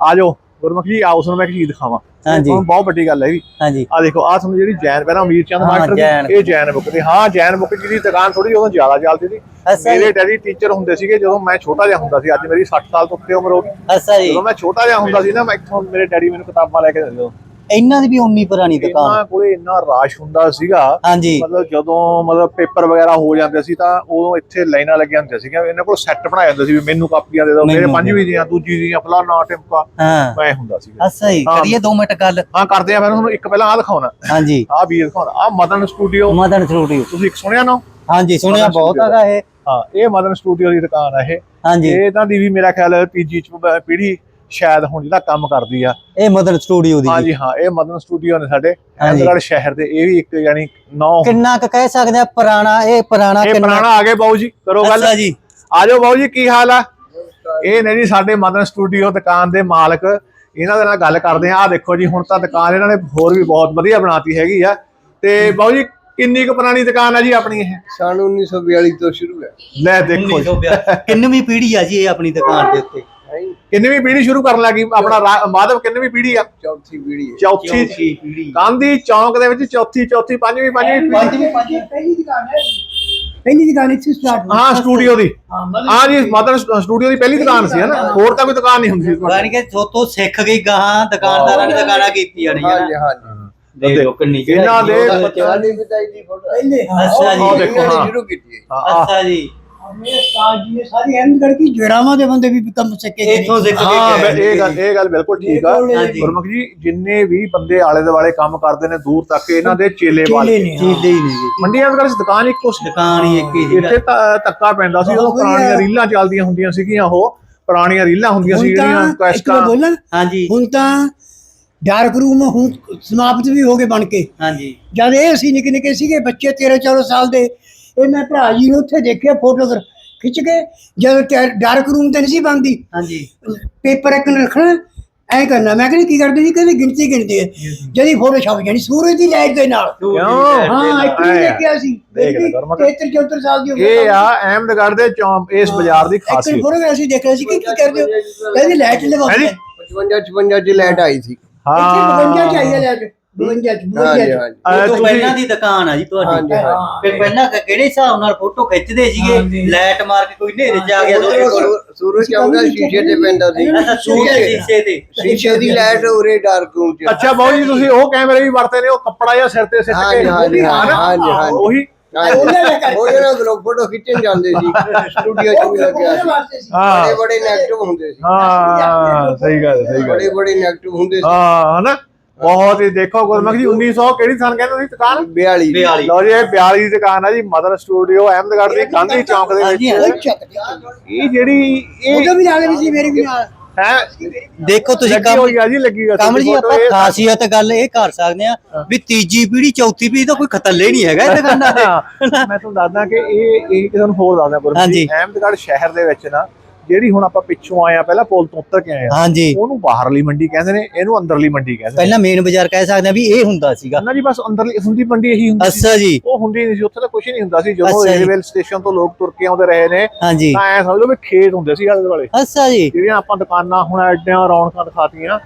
ਆਜੋ ਗੁਰਮੁਖ ਜੀ ਆਓ ਤੁਹਾਨੂੰ ਮੈਂ ਇੱਕ ਚੀਜ਼ ਦਿਖਾਵਾਂ। ਹਾਂਜੀ। ਤੁਹਾਨੂੰ ਬਹੁਤ ਵੱਡੀ ਗੱਲ ਹੈ ਵੀ ਹਾਂਜੀ। ਆ ਦੇਖੋ ਆ ਤੁਹਾਨੂੰ ਜਿਹੜੀ ਜੈਨ ਪਹਿਲਾਂ ਅਮੀਰ ਚੰਦ ਮਾਸਟਰ ਇਹ ਜੈਨ ਬੁੱਕ ਦੀ ਹਾਂ ਜੈਨ ਬੁੱਕ ਦੀ ਦੁਕਾਨ ਥੋੜੀ ਉਦੋਂ ਜ਼ਿਆਦਾ ਚੱਲਦੀ ਸੀ। ਮੇਰੇ ਡੈਡੀ ਟੀਚਰ ਹੁੰਦੇ ਸੀਗੇ ਜਦੋਂ ਮੈਂ ਛੋਟਾ ਜਿਹਾ ਹੁੰਦਾ ਸੀ ਅੱਜ ਮੇਰੀ 60 ਸਾਲ ਤੋਂ ਉੱਤੇ ਉਮਰ ਹੋ ਗਈ। ਅੱਛਾ ਜੀ। ਜਦੋਂ ਮੈਂ ਛੋਟਾ ਜਿਹਾ ਹੁੰਦਾ ਸੀ ਨਾ ਮੈਂ ਇੱਥੋਂ ਮੇਰੇ ਡੈਡੀ ਮੈਨੂੰ ਕਿਤਾਬਾਂ ਲੈ ਕੇ ਦਿੰਦੇ ਹੁੰਦੇ ਇਹਨਾਂ ਦੀ ਵੀ ਉਨੀ ਪੁਰਾਣੀ ਦੁਕਾਨ। ਇਹਨਾਂ ਕੋਲੇ ਇੰਨਾ ਰਾਸ਼ ਹੁੰਦਾ ਸੀਗਾ। ਹਾਂਜੀ। ਮਤਲਬ ਜਦੋਂ ਮਤਲਬ ਪੇਪਰ ਵਗੈਰਾ ਹੋ ਜਾਂਦੇ ਸੀ ਤਾਂ ਉਦੋਂ ਇੱਥੇ ਲਾਈਨਾਂ ਲੱਗੀਆਂ ਹੁੰਦੀਆਂ ਸੀਗੀਆਂ। ਇਹਨਾਂ ਕੋਲ ਸੈੱਟ ਬਣਾਏ ਹੁੰਦੇ ਸੀ ਵੀ ਮੈਨੂੰ ਕਾਪੀਆਂ ਦੇ ਦਿਓ ਮੇਰੇ ਮੈਨੂੰ ਪੰਜਵੀਂ ਦੀਆਂ ਦੂਜੀ ਦੀਆਂ ਫਲਾਣਾ ਟਿਮਕਾ। ਹਾਂ। ਮੈਂ ਹੁੰਦਾ ਸੀਗਾ। ਅੱਛਾ ਜੀ ਹਾਂ। ਕਰੀਏ 2 ਮਿੰਟ ਗੱਲ। ਹਾਂ ਕਰਦੇ ਆ ਫਿਰ ਤੁਹਾਨੂੰ ਇੱਕ ਪਹਿਲਾਂ ਆ ਦਿਖਾਉਣਾ। ਹਾਂਜੀ। ਆ ਵੀ ਦਿਖਾਉਣਾ। ਆ ਮਦਨ ਸਟੂਡੀਓ ਮਦਨ ਸਟੂਡੀਓ ਤੁਸੀਂ ਇੱਕ ਸੁਣਿਆ ਨਾ? ਹਾਂਜੀ ਸੁਣਿਆ ਮਦਨ ਬਹੁਤ studio। ਹੈਗਾ ਇਹ। ਹਾਂ ਇਹ ਮਦਨ ਸਟੂਡੀਓ ਦੀ ਦੁਕਾਨ ਆ ਇਹ। ਹਾਂਜੀ। ਇਹ ਤਾਂ ਦੀ ਵੀ ਮੇਰਾ ਖਿਆਲ ਤੀਜੀ ਚ ਪੀੜ੍ਹੀ ਸ਼ਾਇਦ ਹੁਣ ਜਿਹੜਾ ਕੰਮ ਕਰਦੀ ਆ। ਇਹ ਮਦਨ ਸਟੂਡੀਓ ਦੀ। ਹਾਂਜੀ ਹਾਂ ਇਹ ਮਦਨ ਸਟੂਡੀਓ ਨੇ ਸਾਡੇ। ਅਹਿਮਦਗੜ੍ਹ ਸ਼ਹਿਰ ਦੇ ਇਹ ਵੀ ਇੱਕ ਯਾਨੀ ਨੌ ਕਿੰਨਾ ਕੁ ਕਹਿ ਸਕਦੇ ਆ ਪੁਰਾਣਾ ਇਹ ਪੁਰਾਣਾ ਇਹ ਪੁਰਾਣਾ ਆ ਗਏ ਬਾਊ ਜੀ ਕਰੋ ਗੱਲ। ਅੱਛਾ ਜੀ। ਆਜੋ ਬਾਊ ਜੀ ਕੀ ਹਾਲ ਆ? ਇਹ ਨੇ ਜੀ ਸਾਡੇ ਮਦਨ ਸਟੂਡੀਓ ਦੁਕਾਨ ਦੇ ਮਾਲਕ ਇਹਨਾਂ ਦੇ ਨਾਲ ਗੱਲ ਕਰਦੇ ਆ। ਆ ਦੇਖੋ ਜੀ ਹੁਣ ਤਾਂ ਦੁਕਾਨ ਇਹਨਾਂ ਨੇ ਹੋਰ ਵੀ ਬਹੁਤ ਵਧੀਆ ਬਣਾਤੀ ਹੈਗੀ ਆ। ਤੇ ਬਾਊ ਜੀ ਕਿੰਨੀ ਕੁ ਪੁਰਾਣੀ ਦੁਕਾਨ ਆ ਜੀ ਆਪਣੀ ਇਹ? ਸਨ 1942 ਤੋਂ ਸ਼ੁਰੂ ਹੈ ਲੈ ਦੇਖੋ ਜੀ। 1952 ਕਿੰਨਵੀਂ ਪੀੜ੍ਹੀ ਆ ਜੀ ਇਹ ਆਪਣੀ ਦੁਕਾਨ ਦੇ ਉੱਤੇ? ਕਿੰਨਵੀਂ ਪੀੜ੍ਹੀ ਸ਼ੁਰੂ ਕਰਨ ਲੱਗੀ? ਆਪਣਾ ਰਾ- ਮਾਧਵ ਕਿੰਨਵੀਂ ਪੀੜ੍ਹੀ ਆ? ਚੌਥੀ ਪੀੜ੍ਹੀ ਹੈ। ਚੌਥੀ ਪੀੜ੍ਹੀ। ਗਾਂਧੀ ਚੌਂਕ ਦੇ ਵਿੱਚ ਚੌਥੀ ਚੌਥੀ ਪੰਜਵੀਂ ਪੰਜਵੀਂ ਪੀੜ੍ਹੀ। ਪਹਿਲੀ ਦੁਕਾਨ ਹੈ ਪਹਿਲੀ ਦੁਕਾਨ ਇੱਥੇ ਸਟਾਰਟ ਹਾਂ ਸਟੂਡੀਓ ਦੀ। ਹਾਂ ਜੀ ਮਦਨ ਸਟੂਡੀਓ ਦੀ ਪਹਿਲੀ ਦੁਕਾਨ ਸੀ ਹਨਾ ਹੋਰ ਤਾਂ ਕੋਈ ਦੁਕਾਨ ਨਹੀਂ ਹੁੰਦੀ ਸੀ। ਯਾਨੀ ਕਿ ਸੋਤੋਂ ਸਿੱਖ ਗਈ ਗਾਹਾਂ ਦੁਕਾਨਦਾਰਾਂ ਨੇ ਦੁਕਾਨਾਂ ਕੀਤੀਆਂ ਨੇ ਦੇਖ ਲਓ ਕਿੰਨੀ ਜਗ੍ਹਾ ਇਹਨਾਂ ਦੇ ਆ। ਚਾਲੀ ਵਿਦਾਈ ਦੀ ਫੋਟੋ? ਹੈ ਪਹਿਲੇ। ਅੱਛਾ ਆਹ ਜੀ। ਦੇਖੋ ਇਹਨਾਂ ਨੇ ਹਾਂ। ਸ਼ੁਰੂ ਕੀਤੀ ਹੈ ਹਾਂ, ਆਹ। ਅੱਛਾ ਜੀ। ਉਸਤਾਦ ਜੀ ਨੇ ਸਾਰੀ ਅਹਿਮਦਗੜ੍ਹ ਕੀ ਜੜਾਵਾਂ ਦੇ ਬੰਦੇ ਵੀ ਕੰਮ ਸਿੱਕੇ। ਇੱਥੋਂ ਸਿੱਖ ਕੇ ਹਾਂ ਮੈਂ ਇਹ ਗੱਲ ਇਹ ਗੱਲ ਬਿਲਕੁਲ ਠੀਕ ਆ। ਹਾਂਜੀ। ਗੁਰਮੁਖ ਜੀ ਜਿੰਨੇ ਵੀ ਬੰਦੇ ਆਲੇ ਦੁਆਲੇ ਕੰਮ ਕਰਦੇ ਨੇ ਦੂਰ ਤੱਕ ਇਹਨਾਂ ਦੇ ਚੇਲੇ ਵਾਲ। ਚੇਲੇ ਨੇ, ਚੀਲੇ ਹੀ ਨੇ ਜੀ। ਮੰਡੀਆਂ ਦੇ ਵਿੱਚ ਦੁਕਾਨ ਇੱਕੋ ਸੀ। ਦੁਕਾਨ ਹੀ ਇੱਕ ਹੀ ਇੱਥੇ ਸੀ ਤਾਂ ਧੱਕਾ ਪੈਂਦਾ ਸੀ ਉਹ। ਪੁਰਾਣੀਆਂ ਰੀਲਾਂ ਚੱਲਦੀਆਂ ਹੁੰਦੀਆਂ ਸੀਗੀਆਂ ਉਹ ਪੁਰਾਣੀਆਂ ਰੀਲਾਂ ਹੁੰਦੀਆਂ ਸੀ ਹੁਣ ਜਿਹੜੀਆਂ ਤਾਂ ਇੱਕ ਕੈਸਟਾਂ। ਮੈਂ ਬੋਲਾਂ। ਹਾਂਜੀ। ਹੁਣ ਤਾਂ ਡਾਰਕ ਰੂਮ ਹੁਣ ਸਮਾਪਤ ਵੀ ਹੋ ਗਏ ਬਣ ਕੇ। ਹਾਂਜੀ। ਜਦ ਇਹ ਅਸੀਂ ਨਿੱਕੇ ਨਿੱਕੇ ਸੀਗੇ ਬੱਚੇ 13 14 ਸਾਲ ਦੇ ਇਹ ਮੈਂ ਭਰਾ ਜੀ ਨੂੰ ਉੱਥੇ ਦੇਖਿਆ ਫੋਟੋ ਖਿੱਚ ਕੇ ਜਦ ਡਾਰਕ ਰੂਮ ਤੇ ਨਹੀਂ ਸੀ ਬਣਦੀ ਹਾਂਜੀ। ਪੇਪਰ ਇੱਕ ਨੂੰ ਰੱਖਣਾ ਐ ਕਰਨਾ। ਮੈਂ ਕਹਿੰਦੀ ਕੀ ਕਰਦੇ ਜੀ? ਕਹਿੰਦੇ ਗਿਣਤੀ ਗਿਣਦੇ ਆ ਜਦੀ ਫੋਟੋ ਛਪ ਜਾਣੀ ਸੂਰਜ ਦੀ ਲਾਈਟ ਦੇ ਨਾਲ। ਕਿਉਂ? ਹਾਂ ਇੱਕ ਨੂੰ। ਦੇਖਿਆ ਸੀ। ਦੇਖ ਲੈ ਕਰਮਾ। 73 74 ਸਾਲ ਦੀ ਉਮਰ ਇਹ ਆ ਅਹਿਮਦਗੜ੍ਹ ਦੇ ਚੌਂਕ ਇਸ ਬਾਜ਼ਾਰ ਦੀ ਇੱਕ ਖਾਸੀਅਤ। ਫੋਟੋ ਅਸੀਂ ਦੇਖਿਆ ਸੀ। ਕਿ ਕੀ ਕਰਦੇ ਹੋ? ਕਹਿੰਦੇ ਲਾਈਟ ਲਵਾਉਂਦੇ ਹੈਂ 55 56 ਚ ਲਾਈਟ ਆਈ ਸੀ। ਹਾਂ 52 ਚਾਹੀਏ ਲਾਈਟ 52 ਹਾਂਜੀ 52 ਹਾਂਜੀ। ਅਹ ਉਹ ਤੋਂ ਤੁਸੀਂ- ਪਹਿਲਾਂ ਦੀ ਦੁਕਾਨ ਆ ਜੀ ਤੁਹਾਡੀ। ਹਾਂਜੀ ਹਾਂਜੀ। ਫਿਰ ਪਹਿਲਾਂ ਕਿ- ਕਿਹੜੇ ਹਿਸਾਬ ਨਾਲ ਫੋਟੋ ਖਿੱਚਦੇ ਸੀਗੇ? ਲਾਈਟ ਮਾਰ ਕੇ ਕੋਈ ਹਨੇਰੇ ਚ ਆ ਗਿਆ ਤੁਹਾਡੇ ਕੋਲ ਸੂਰ- ਸੂਰਜ ਆਉਂਦਾ ਸ਼ੀਸ਼ੇ ਤੇ ਪੈਂਦਾ ਸੀ। ਅੱਛਾ ਸੂਰਜ ਸ਼ੀਸ਼ੇ ਤੇ। ਸ਼ੀਸ਼ੇ ਦੀ ਲਾਈਟ ਉਰੇ ਡਾਰਕ ਰੂਮ ਚ। ਅੱਛਾ ਬਾਊ ਜੀ ਤੁਸੀਂ ਉਹ ਕੈਮਰੇ ਵੀ ਵਰਤੇ ਨੇ ਉਹ ਕੱਪੜਾ ਜਾਂ ਸਿਰ ਤੇ ਸਿੱਟ ਕੇ ਹਾਂਜੀ, ਹਾਂਜੀ, ਹਨਾ? ਹਾਂਜੀ, ਹਾਂਜੀ। ਉਹੀ। ਉਹਦੇ ਨਾਲ ਲੋਕ ਫੋਟੋ ਖਿੱਚਣ ਜਾਂਦੇ ਸੀ। ਸਟੂਡੀਓ ਚ ਵੀ ਲੱਗਿਆ ਸੀ। ਹਾਂ। ਬੜੇ ਬੜੇ ਨੈਗੇਟਿਵ ਹੁੰਦੇ ਸੀ। ਹਾਂ ਸਹੀ ਗੱਲ ਸਹੀ ਗੱਲ ਬੜੇ ਬੜੇ ਨੈਗੇਟਿਵ ਹੁੰਦੇ ਸੀ। ਹਾਂ ਹਨਾ? ਬਹੁਤ ਹੀ ਦੇਖੋ ਗੁਰਮੁਖ ਜੀ 1900 ਕਿਹੜੀ ਸਾਲ ਕਹਿੰਦੇ ਤੁਸੀਂ ਦੁਕਾਨ? 42 42 ਲਓ ਜੀ ਇਹ 42 ਦੀ ਦੁਕਾਨ ਆ ਜੀ ਮਦਰ ਸਟੂਡੀਓ ਅਹਿਮਦਗੜ੍ਹ ਦੀ ਗਾਂਧੀ ਚੌਂਕ ਦੇ ਵਿੱਚ। ਉਹਦੇ ਇਹ ਜਿਹੜੀ ਇਹ ਵੀ ਨਾਲ ਵੀ ਸੀ ਮੇਰੇ ਵੀ ਨਾਲ। ਹੈ? ਦੇਖੋ ਤੁਸੀਂ ਕੰਮ ਹੋਈ ਆ ਜੀ ਲੱਗੀ ਆ ਕਮਲ ਜੀ ਆਪਾਂ ਖਾਸੀਅਤ ਗੱਲ ਇਹ ਕਰ ਸਕਦੇ ਆ ਵੀ ਤੀਜੀ ਪੀੜ੍ਹੀ ਚੌਥੀ ਪੀੜ੍ਹੀ ਦਾ ਕੋਈ ਖਤੱਲੇ ਨਹੀਂ ਹੈਗਾ ਇਹ ਦੁਕਾਨਾਂ ਤੇ ਮੈਂ ਤੁਹਾਨੂੰ ਦੱਸਦਾ ਕਿ ਇਹ ਇਹ ਤੁਹਾਨੂੰ ਹੋਰ ਦੱਸਦਾ ਗੁਰਮੁਖ ਜੀ। ਅਹਿਮਦਗੜ੍ਹ ਸ਼ਹਿਰ ਦੇ ਵਿੱਚ ਨਾ ਜਿਹੜੀ ਹੁਣ ਆਪਾਂ ਪਿੱਛੋਂ ਆਏ ਆ ਪਹਿਲਾਂ ਪੁਲ ਤੋਂ ਉੱਤਰ ਕੇ ਆਏ ਆ ਹਾਂਜੀ। ਉਹਨੂੰ ਬਾਹਰਲੀ ਮੰਡੀ ਕਹਿੰਦੇ ਨੇ ਇਹਨੂੰ ਅੰਦਰਲੀ ਮੰਡੀ ਕਹਿੰਦੇ ਪਹਿਲਾਂ ਮੇਨ ਬਾਜ਼ਾਰ ਕਹਿ ਸਕਦੇ ਆ ਵੀ ਇਹ ਹੁੰਦਾ ਸੀਗਾ। ਨਾ ਜੀ ਬਸ ਅੰਦਰਲੀ ਹੁੰਦੀ ਮੰਡੀ ਇਹੀ ਹੁੰਦੀ ਸੀ। ਅੱਛਾ ਜੀ। ਉਹ ਹੁੰਦੀ ਨਹੀਂ ਸੀ ਉੱਥੇ ਤਾਂ ਕੁਝ ਨਹੀਂ ਹੁੰਦਾ ਸੀ। ਜਦੋਂ। ਰੇਲਵੇ ਸਟੇਸ਼ਨ ਤੋਂ ਲੋਕ ਤੁਰ ਕੇ ਆਉਂਦੇ ਰਹੇ ਨੇ ਹਾਂਜੀ। ਤਾਂ ਐ ਸਮਝ ਲਓ ਵੀ ਖੇਤ ਹੁੰਦੇ ਸੀ ਆਲੇ ਦੁਆਲੇ। ਅੱਛਾ ਜੀ। ਜਿਹੜੀਆਂ ਆਪਾਂ ਦੁਕਾਨਾਂ ਹੁਣ ਐਡਿਆਂ ਰੌਣਕਾਂ ਦਿਖਾਤੀਆਂ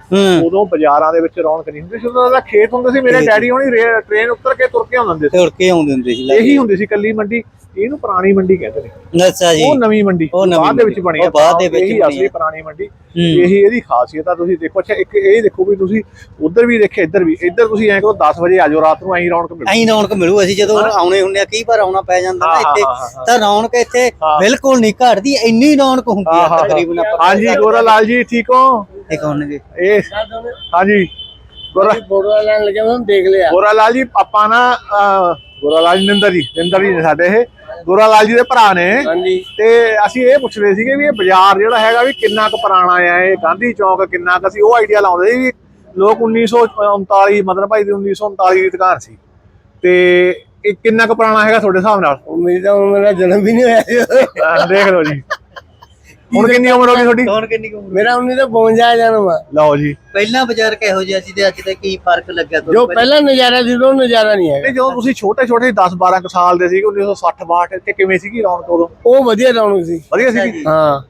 ਉਦੋਂ ਬਾਜ਼ਾਰਾਂ ਦੇ ਵਿੱਚ ਰੌਣਕ ਨਹੀਂ ਹੁੰਦੀ ਸੀ। ਉਦੋਂ ਦਾ ਖੇਤ ਹੁੰਦੇ ਸੀ ਮੇਰੇ। ਡੈਡੀ ਹੋਣੀ ਟ੍ਰੇਨ ਉੱਤਰ ਕੇ ਤੁਰ ਕੇ ਆਉਂਦੇ ਸੀ। ਤੁਰ ਕੇ ਆਉਂਦੇ ਹੁੰਦੇ ਸੀ ਇਹੀ ਹੁੰਦੀ ਸੀ ਕੱਲੀ ਮੰਡੀ। ਇਹਨੂੰ ਪੁਰਾਣੀ ਮੰਡੀ ਕਹਿੰਦੇ ਨੇ। ਅੱਛਾ ਜੀ। ਉਹ ਨਵੀਂ ਮੰਡੀ। ਬਾਅਦ ਦੇ ਵਿੱਚ। ਬਣੀ ਬਾਅਦ ਦੇ ਵਿੱਚ ਇਹੀ ਅਸਲੀ। ਪੁਰਾਣੀ ਮੰਡੀ ਹੂੰ। ਇਹੀ ਇਹਦੀ ਖਾਸੀਅਤ ਆ ਤੁਸੀਂ ਦੇਖੋ। ਅੱਛਾ ਇੱਕ ਇਹ ਦੇਖੋ ਵੀ ਤੁਸੀਂ ਉਧਰ ਵੀ ਦੇਖੇ ਇੱਧਰ ਵੀ। ਇੱਧਰ ਤੁਸੀਂ ਐਂ ਕਰੋ 10 ਵਜੇ ਆ ਜਾਓ ਰਾਤ ਨੂੰ ਐਂ ਰੌਣਕ ਮਿਲੂ। ਐਂ ਰੌਣਕ ਮਿਲੂ। ਅਸੀਂ ਜਦੋਂ ਆਉਣੇ ਹੁੰਦੇ ਆ ਕਈ ਵਾਰ ਆਉਣਾ ਪੈ ਜਾਂਦਾ ਨਾ ਇੱਥੇ। ਤਾਂ ਰੌਣਕ ਇੱਥੇ। ਬਿਲਕੁਲ ਨਹੀਂ ਘਟਦੀ ਇੰਨੀ ਰੌਣਕ ਹੁੰਦੀ ਆ ਤਕਰੀਬਨ ਹਾਂਜੀ ਗੋਰਾ ਲਾਲ ਜੀ ਠੀਕ ਹੋ? ਦਿਖਾਉਣਗੇ ਇਹ ਹਾਂਜੀ ਗੋਰਾ ਫੋਟੋ ਲੈਣ ਲੱਗੇ ਮੈਂ ਦੇਖ ਲਿਆ। ਗੋਰਾ ਲਾਲ ਜੀ ਆਪਾਂ ਨਾ ਗੋਰਾ ਲਾਲ ਜੀ ਨਿੰਦਰ ਜੀ। ਨਿੰਦਰ ਜੀ ਨੇ ਸਾਡੇ ਇਹ। ਗੋਰਾ ਲਾਲ ਜੀ ਦੇ ਭਰਾ ਨੇ। ਹਾਂਜੀ। ਤੇ ਅਸੀਂ ਇਹ ਪੁੱਛਦੇ ਸੀਗੇ ਵੀ ਇਹ ਬਾਜ਼ਾਰ ਜਿਹੜਾ ਹੈਗਾ ਵੀ ਕਿੰਨਾ ਕੁ ਪੁਰਾਣਾ ਆ ਇਹ ਗਾਂਧੀ ਚੌਕ ਕਿੰਨਾ ਕੁ ਅਸੀਂ ਉਹ ਆਈਡੀਆ ਲਾਉਂਦੇ ਸੀ ਵੀ ਲੋਕ 1939 ਮਦਨ ਭਾਈ ਦੀ 1939 ਦੀ ਦੁਕਾਨ ਸੀ। ਤੇ ਇਹ ਕਿੰਨਾ ਕੁ ਪੁਰਾਣਾ ਹੈਗਾ ਤੁਹਾਡੇ ਹਿਸਾਬ ਨਾਲ? ਹੁਣ ਮੇਰਾ ਜਨਮ ਵੀ ਨਹੀਂ ਹੋਇਆ ਦੇਖ ਲਓ ਜੀ। ਹੁਣ ਕਿੰਨੀ ਉਮਰ ਹੋ ਗਈ ਤੁਹਾਡੀ? ਕੌਣ ਕਿੰਨੀ ਕੁ ਉਮਰ? ਮੇਰਾ 1952 ਜਨਮ ਆ ਲਓ ਜੀ। ਪਹਿਲਾਂ ਬਾਜ਼ਾਰ ਕਿਹੋ ਜਿਹਾ ਸੀ ਤੇ ਅੱਜ ਤੇ ਕੀ ਫ਼ਰਕ ਲੱਗਿਆ ਜੋ ਪਹਿਲਾ ਨਜ਼ਾਰਾ ਸੀ ਉਹ ਨਜ਼ਾਰਾ ਨਹੀਂ ਹੈਗਾ। ਨਹੀਂ ਜਦੋਂ ਤੁਸੀਂ ਛੋਟੇ ਛੋਟੇ 10 12 ਕੁ ਸਾਲ ਦੇ ਸੀਗੇ 1960 62 ਤੇ ਕਿਵੇਂ ਸੀਗੀ ਰੌਣਕ ਉਦੋਂ? ਉਹ ਵਧੀਆ ਰੌਣਕ ਸੀ। ਵਧੀਆ ਸੀਗੀ? ਹਾਂ।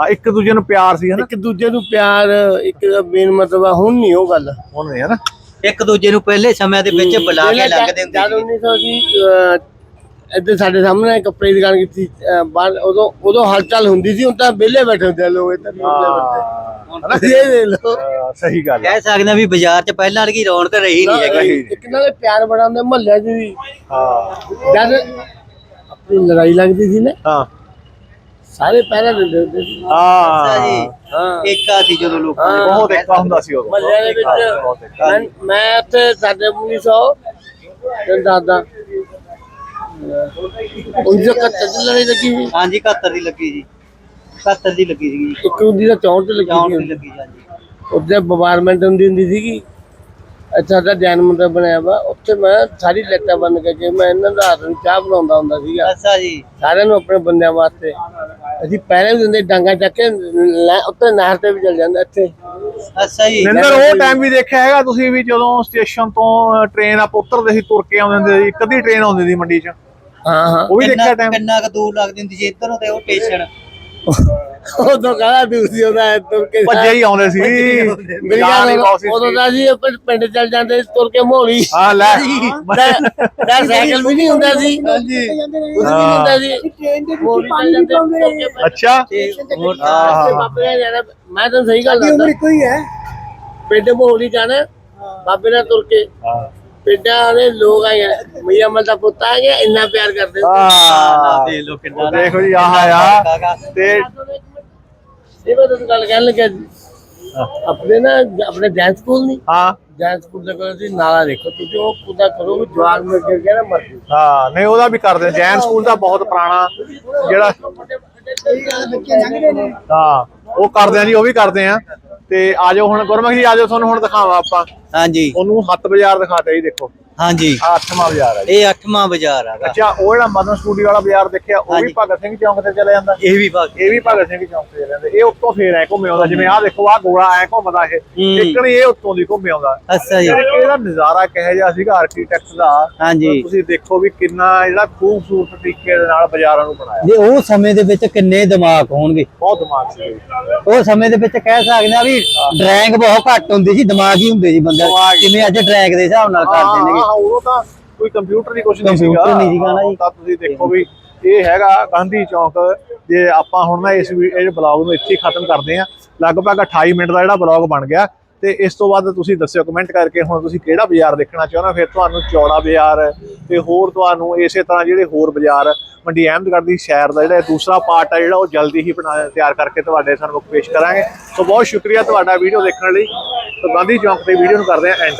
ਹਾਂ ਇੱਕ ਦੂਜੇ ਨੂੰ ਪਿਆਰ ਸੀ ਹਨਾ? ਇੱਕ ਦੂਜੇ ਨੂੰ ਪਿਆਰ ਇੱਕ ਮੇਨ ਮਤਲਬ ਆ, ਹੁਣ ਨਹੀਂ ਉਹ ਗੱਲ। ਹੁਣ ਨਹੀਂ ਹਨਾ? ਇੱਕ ਦੂਜੇ ਨੂੰ ਪਹਿਲੇ ਸਮਿਆਂ ਦੇ ਵਿੱਚ ਬੁਲਾ ਕੇ ਲੱਗਦੇ ਹੁੰਦੇ ਜਦ ਸੀ। 1900 ਦੀ ਇੱਥੇ ਸਾਡੇ ਸਾਹਮਣੇ ਕੱਪੜੇ ਦੀ ਦੁਕਾਨ ਕੀਤੀ ਅਹ, ਬਾਹਰ ਉਦੋਂ ਉਦੋਂ ਹਲਚਲ ਹੁੰਦੀ ਸੀ ਹੁਣ ਤਾਂ ਵਿਹਲੇ ਬੈਠੇ ਹੁੰਦੇ ਆ ਲੋਕ ਇੱਧਰ ਵਿਹਲੇ? ਬੈਠੇ। ਇਹ ਦੇ ਲੋ ਸਹੀ ਗੱਲ ਹੈ ਕਹਿ ਸਕਦੇ ਹਾਂ ਵੀ ਬਾਜ਼ਾਰ 'ਚ ਪਹਿਲਾਂ ਵਰਗੀ ਰੌਣਕ ਰਹੀ ਨਹੀਂ ਹੈਗੀ। ਇੱਕ ਨਾਲੇ ਪਿਆਰ ਬੜਾ ਹੁੰਦਾ ਮਹੱਲਿਆਂ 'ਚ ਵੀ। ਹਾਂ। ਜਦ ਆਪਣੀ ਲੜਾਈ ਲੱਗਦੀ ਸੀ ਨਾ ਹਾਂ। ਸਾਰੇ ਪਹਿਰਾ ਦਿੰਦੇ ਹੁੰਦੇ ਸੀ ਅੱਛਾ ਜੀ। ਹਾਂ। ਹਾਂ ਏਕਾ ਸੀ ਜਦੋਂ ਲੋਕਾਂ ਦੇ ਬਹੁਤ ਇੱਕਾ ਹੁੰਦਾ ਸੀ ਉਦੋਂ। ਮਹੱਲਿਆਂ ਦੇ ਬਹੁਤ ਵਿੱਚ ਇੱਕਾ। ਮੈਂ- ਮੈਂ ਉੱਥੇ ਸਾਡੇ 1900 ਤੇ ਦਾਦਾ। 1971 ਚ ਲੜਾਈ ਲੱਗੀ ਸੀ? ਹਾਂਜੀ 71 ਦੀ ਲੱਗੀ ਜੀ। 71 ਦੀ ਲੱਗੀ ਸੀਗੀ ਇੱਕ ਹੁੰਦੀ ਤਾਂ 64 ਤੇ ਚੌਂਕ ਲੱਗੀ ਦੀ ਸੀ। ਲੱਗੀ ਹਾਂਜੀ। ਉੱਥੇ ਬਵਾਰਮੈਂਟ ਹੁੰਦੀ ਹੁੰਦੀ ਸੀਗੀ। ਅੱਛਾ ਸਾਡਾ ਜੈਨ ਮੰਦਰ ਬਣਿਆ ਵਾ। ਉੱਥੇ ਮੈਂ ਸਾਰੀ ਲੈਟਾਂ ਬੰਦ ਕਰਕੇ ਮੈਂ ਇਹਨਾਂ ਦਾ ਨੂੰ ਚਾਹ ਬਣਾਉਂਦਾ ਹੁੰਦਾ ਸੀਗਾ। ਅੱਛਾ ਜੀ। ਸਾਰਿਆਂ ਨੂੰ ਆਪਣੇ ਬੰਦਿਆਂ ਵਾਸਤੇ। ਅਸੀਂ ਪਹਿਰੇ ਵੀ ਦਿੰਦੇ ਡਾਂਗਾ ਚੱਕ ਕੇ ਲੈ- ਉੱਤੇ ਨਹਿਰ ਤੇ ਵੀ ਚਲ ਜਾਂਦਾ ਇੱਥੇ। ਅੱਛਾ ਜੀ। ਨਿੰਦਰ ਉਹ ਟਾਈਮ ਵੀ ਦੇਖਿਆ ਹੈਗਾ ਤੁਸੀਂ ਵੀ ਜਦੋਂ ਸਟੇਸ਼ਨ ਤੋਂ ਟ੍ਰੇਨ ਆਪ ਉਤਰਦੇ ਸੀ ਤੁਰ ਕੇ ਆਉਂਦੇ ਹੁੰਦੇ ਸੀ ਇੱਕ ਅੱਧੀ ਟ੍ਰੇਨ ਆਉਂਦੀ ਸੀ ਮੰਡੀ 'ਚ? ਹਾਂ ਹਾਂ। ਉਹ ਵੀ ਦੇਖਿਆ ਕਿੰਨਾ ਟਾਈਮ ਕਿੰਨਾ ਕੁ ਦੂਰ ਲੱਗਦੀ ਹੁੰਦੀ ਸੀ ਇੱਧਰੋਂ ਤੇ ਉਹ ਸਟੇਸ਼ਨ ਉਦੋਂ ਕਹਦਾ ਦੂਸਰੀ ਉਹਦਾ ਐ ਤੁਰ ਕੇ ਭੱਜੇ ਹੀ ਆਉਂਦੇ ਸੀ। ਮੇਰੀ ਗੱਲ ਸੀ। ਉਦੋਂ ਤਾਂ ਅਸੀਂ ਆਪਣੇ ਪਿੰਡ ਚੱਲ ਜਾਂਦੇ ਸੀ ਤੁਰ ਕੇ ਮੋੜੀ ਹਾਂ ਲੈ। ਦਾ ਸਾਈਕਲ ਵੀ ਨਹੀਂ ਹੁੰਦਾ ਸੀ। ਹਾਂਜੀ। ਕੁਝ ਵੀ ਨਹੀਂ ਹੁੰਦਾ ਸੀ ਟ੍ਰੇਨ ਦੇ ਜਾਂਦੇ ਤੁਰ ਕੇ ਅੱਛਾ। ਹਾਂ ਬਾਬੇ ਜਾਣਾ। ਮੈਂ ਤਾਂ ਸਹੀ ਗੱਲ ਉਮਰ ਦੱਸਦਾ। ਇੱਕੋ ਹੀ ਹੈ। ਪਿੰਡ ਮੋੜੀ ਜਾਣਾ। ਬਾਬੇ ਨਾਲ ਤੁਰ ਕੇ। ਹਾਂ। ਪਿੰਡਾਂ ਦੇ ਲੋਕ ਆਏ ਆ, ਮਈਆ ਮਲ ਦਾ ਪੁੱਤ ਆ ਗਿਆ ਇੰਨਾ ਪਿਆਰ ਕਰਦੇ ਸੀ। ਹਾਂ। ਦੇਖ ਲਓ ਕਿੰਨਾ ਦੇਖੋ ਜੀ ਆਹ ਆ। ਤੇ ਇਹ ਮੈਂ ਤੁਹਾਨੂੰ ਗੱਲ ਕਹਿਣ ਲੱਗਾ ਜੀ। ਆਪਣੇ ਨਾ ਆਪਣੇ ਜੈਨ ਸਕੂਲ ਨਹੀਂ ਹਾਂ। ਜੈਨ ਸਕੂਲ ਦੇ ਕੋਲ ਸੀ ਨਾਲਾ ਦੇਖੋ ਤੁਸੀਂ ਉਹ ਪੂਰਾ ਕਰੋ ਜਵਾਨ ਮਿਲ ਕੇ ਗਿਆ ਨਾ ਮਰ ਜੂ ਹਾਂ ਨਹੀਂ ਉਹਦਾ ਵੀ ਕਰਦੇ। ਜੈਨ ਸਕੂਲ ਦਾ ਬਹੁਤ ਪੁਰਾਣਾ ਜਿਹੜਾ ਹਾਂ। ਉਹ ਕਰਦੇ ਆ ਜੀ ਉਹ ਵੀ ਕਰਦੇ ਆ। ਤੇ ਆਜੋ ਹੁਣ ਗੁਰਮੁਖ ਜੀ ਆਜੋ ਤੁਹਾਨੂੰ ਹੁਣ ਦਿਖਾਵਾਂ ਆਪਾਂ। ਹਾਂਜੀ। ਤੁਹਾਨੂੰ ਸੱਤ ਬਾਜ਼ਾਰ ਦਿਖਾਤੇ ਜੀ ਦੇਖੋ। ਹਾਂਜੀ। ਆਹ ਅੱਠਵਾਂ ਬਾਜ਼ਾਰ ਹੈ ਜੀ। ਇਹ ਅੱਠਵਾਂ ਬਾਜ਼ਾਰ ਹੈਗਾ। ਅੱਛਾ ਉਹ ਜਿਹੜਾ ਮਦਨ ਸਟੂਡੀਓ ਵਾਲਾ ਬਾਜ਼ਾਰ ਦੇਖਿਆ ਉਹ ਵੀ ਹਾਂਜੀ। ਭਗਤ ਸਿੰਘ ਚੌਂਕ ਤੇ ਚਲੇ ਜਾਂਦਾ? ਇਹ ਵੀ ਭਾਗ ਇਹ ਵੀ ਭਗਤ ਸਿੰਘ ਚੌਂਕ ਤੇ ਚਲੇ ਜਾਂਦਾ। ਇਹ ਉੱਤੋਂ ਫੇਰ ਐ ਘੁੰਮੇ ਆਉਂਦਾ। ਜਿਵੇਂ ਆਹ ਦੇਖੋ ਆਹ ਗੋਲਾ ਐ ਘੁੰਮਦਾ ਇਹ। ਇੱਕਣ ਇਹ ਉੱਤੋਂ ਦੀ ਘੁੰਮੇ ਆਉਂਦਾ। ਅੱਛਾ ਜੀ। ਯਾਰ ਇਹਦਾ ਨਜ਼ਾਰਾ ਕਿਹੋ ਜਿਹਾ ਸੀਗਾ ਆਰਕੀਟੈਕਟ ਦਾ। ਹਾਂਜੀ। ਤੁਸੀਂ ਦੇਖੋ ਵੀ ਕਿੰਨਾ ਜਿਹੜਾ ਖੂਬਸੂਰਤ ਤਰੀਕੇ ਦੇ ਨਾਲ ਬਾਜ਼ਾਰਾਂ ਨੂੰ ਬਣਾਇਆ। ਜੇ ਉਹ ਸਮੇਂ ਦੇ ਵਿੱਚ ਕਿੰਨੇ ਦਿਮਾਗ ਹੋਣਗੇ। ਬਹੁਤ ਦਿਮਾਗ ਸੀ। ਉਹ ਸਮੇਂ ਦੇ ਵਿੱਚ ਕਹਿ ਸਕਦੇ ਆ ਵੀ ਡਰਾਇੰਗ ਬਹੁਤ ਘੱਟ ਹੁੰਦੀ ਸੀ ਦਿਮਾਗ ਹੀ ਹੁੰਦੇ ਸੀ ਬੰਦੇ। ਜਿਵੇਂ ਅੱਜ ਡਰਾਇੰਗ ਦੇ ਹਿਸਾਬ ਨਾਲ ਕਰਦੇ ਨੇਗੇ ਹਾਂ ਉਦੋਂ ਤਾਂ ਕੋਈ ਕੰਪਿਊਟਰ ਦੀ ਕੁਝ ਨਹੀਂ ਸੀਗਾ। ਕੰਪਿਊਟਰ ਨਹੀਂ ਸੀਗਾ ਨਾ ਜੀ। ਤਾਂ ਤੁਸੀਂ ਦੇਖੋ ਵੀ ਇਹ ਹੈਗਾ ਗਾਂਧੀ ਚੌਂਕ। ਜੇ ਆਪਾਂ ਹੁਣ ਨਾ ਇਸ ਵੀ- ਇਹ ਬਲੌਗ ਨੂੰ ਇੱਥੇ ਹੀ ਖਤਮ ਕਰਦੇ ਆ ਲਗਭਗ 28 ਮਿੰਟ ਦਾ ਜਿਹੜਾ ਬਲੌਗ ਬਣ ਗਿਆ। ਤੇ ਇਸ ਤੋਂ ਬਾਅਦ ਤੁਸੀਂ ਦੱਸਿਓ ਕਮੈਂਟ ਕਰਕੇ ਹੁਣ ਤੁਸੀਂ ਕਿਹੜਾ ਬਾਜ਼ਾਰ ਦੇਖਣਾ ਚਾਹੁੰਦੇ ਹੋ? ਫਿਰ ਤੁਹਾਨੂੰ ਚੌੜਾ ਬਾਜ਼ਾਰ ਤੇ ਹੋਰ ਤੁਹਾਨੂੰ ਇਸੇ ਤਰ੍ਹਾਂ ਜਿਹੜੇ ਹੋਰ ਬਾਜ਼ਾਰ ਮੰਡੀ ਅਹਿਮਦਗੜ੍ਹ ਦੀ ਸ਼ਹਿਰ ਦਾ ਜਿਹੜਾ ਇਹ ਦੂਸਰਾ ਪਾਰਟ ਹੈ ਜਿਹੜਾ ਉਹ ਜਲਦੀ ਹੀ ਬਣਾ ਤਿਆਰ ਕਰਕੇ ਤੁਹਾਡੇ ਸਾਹਮਣੇ ਪੇਸ਼ ਕਰਾਂਗੇ। ਸੋ ਬਹੁਤ ਸ਼ੁਕਰੀਆ ਤੁਹਾਡਾ ਵੀਡੀਓ ਦੇਖਣ ਲਈ। ਸੋ ਗਾਂਧੀ ਚੌਂਕ ਤੇ ਵੀਡੀਓ ਨੂੰ ਕਰਦੇ ਆ ਐਂਡ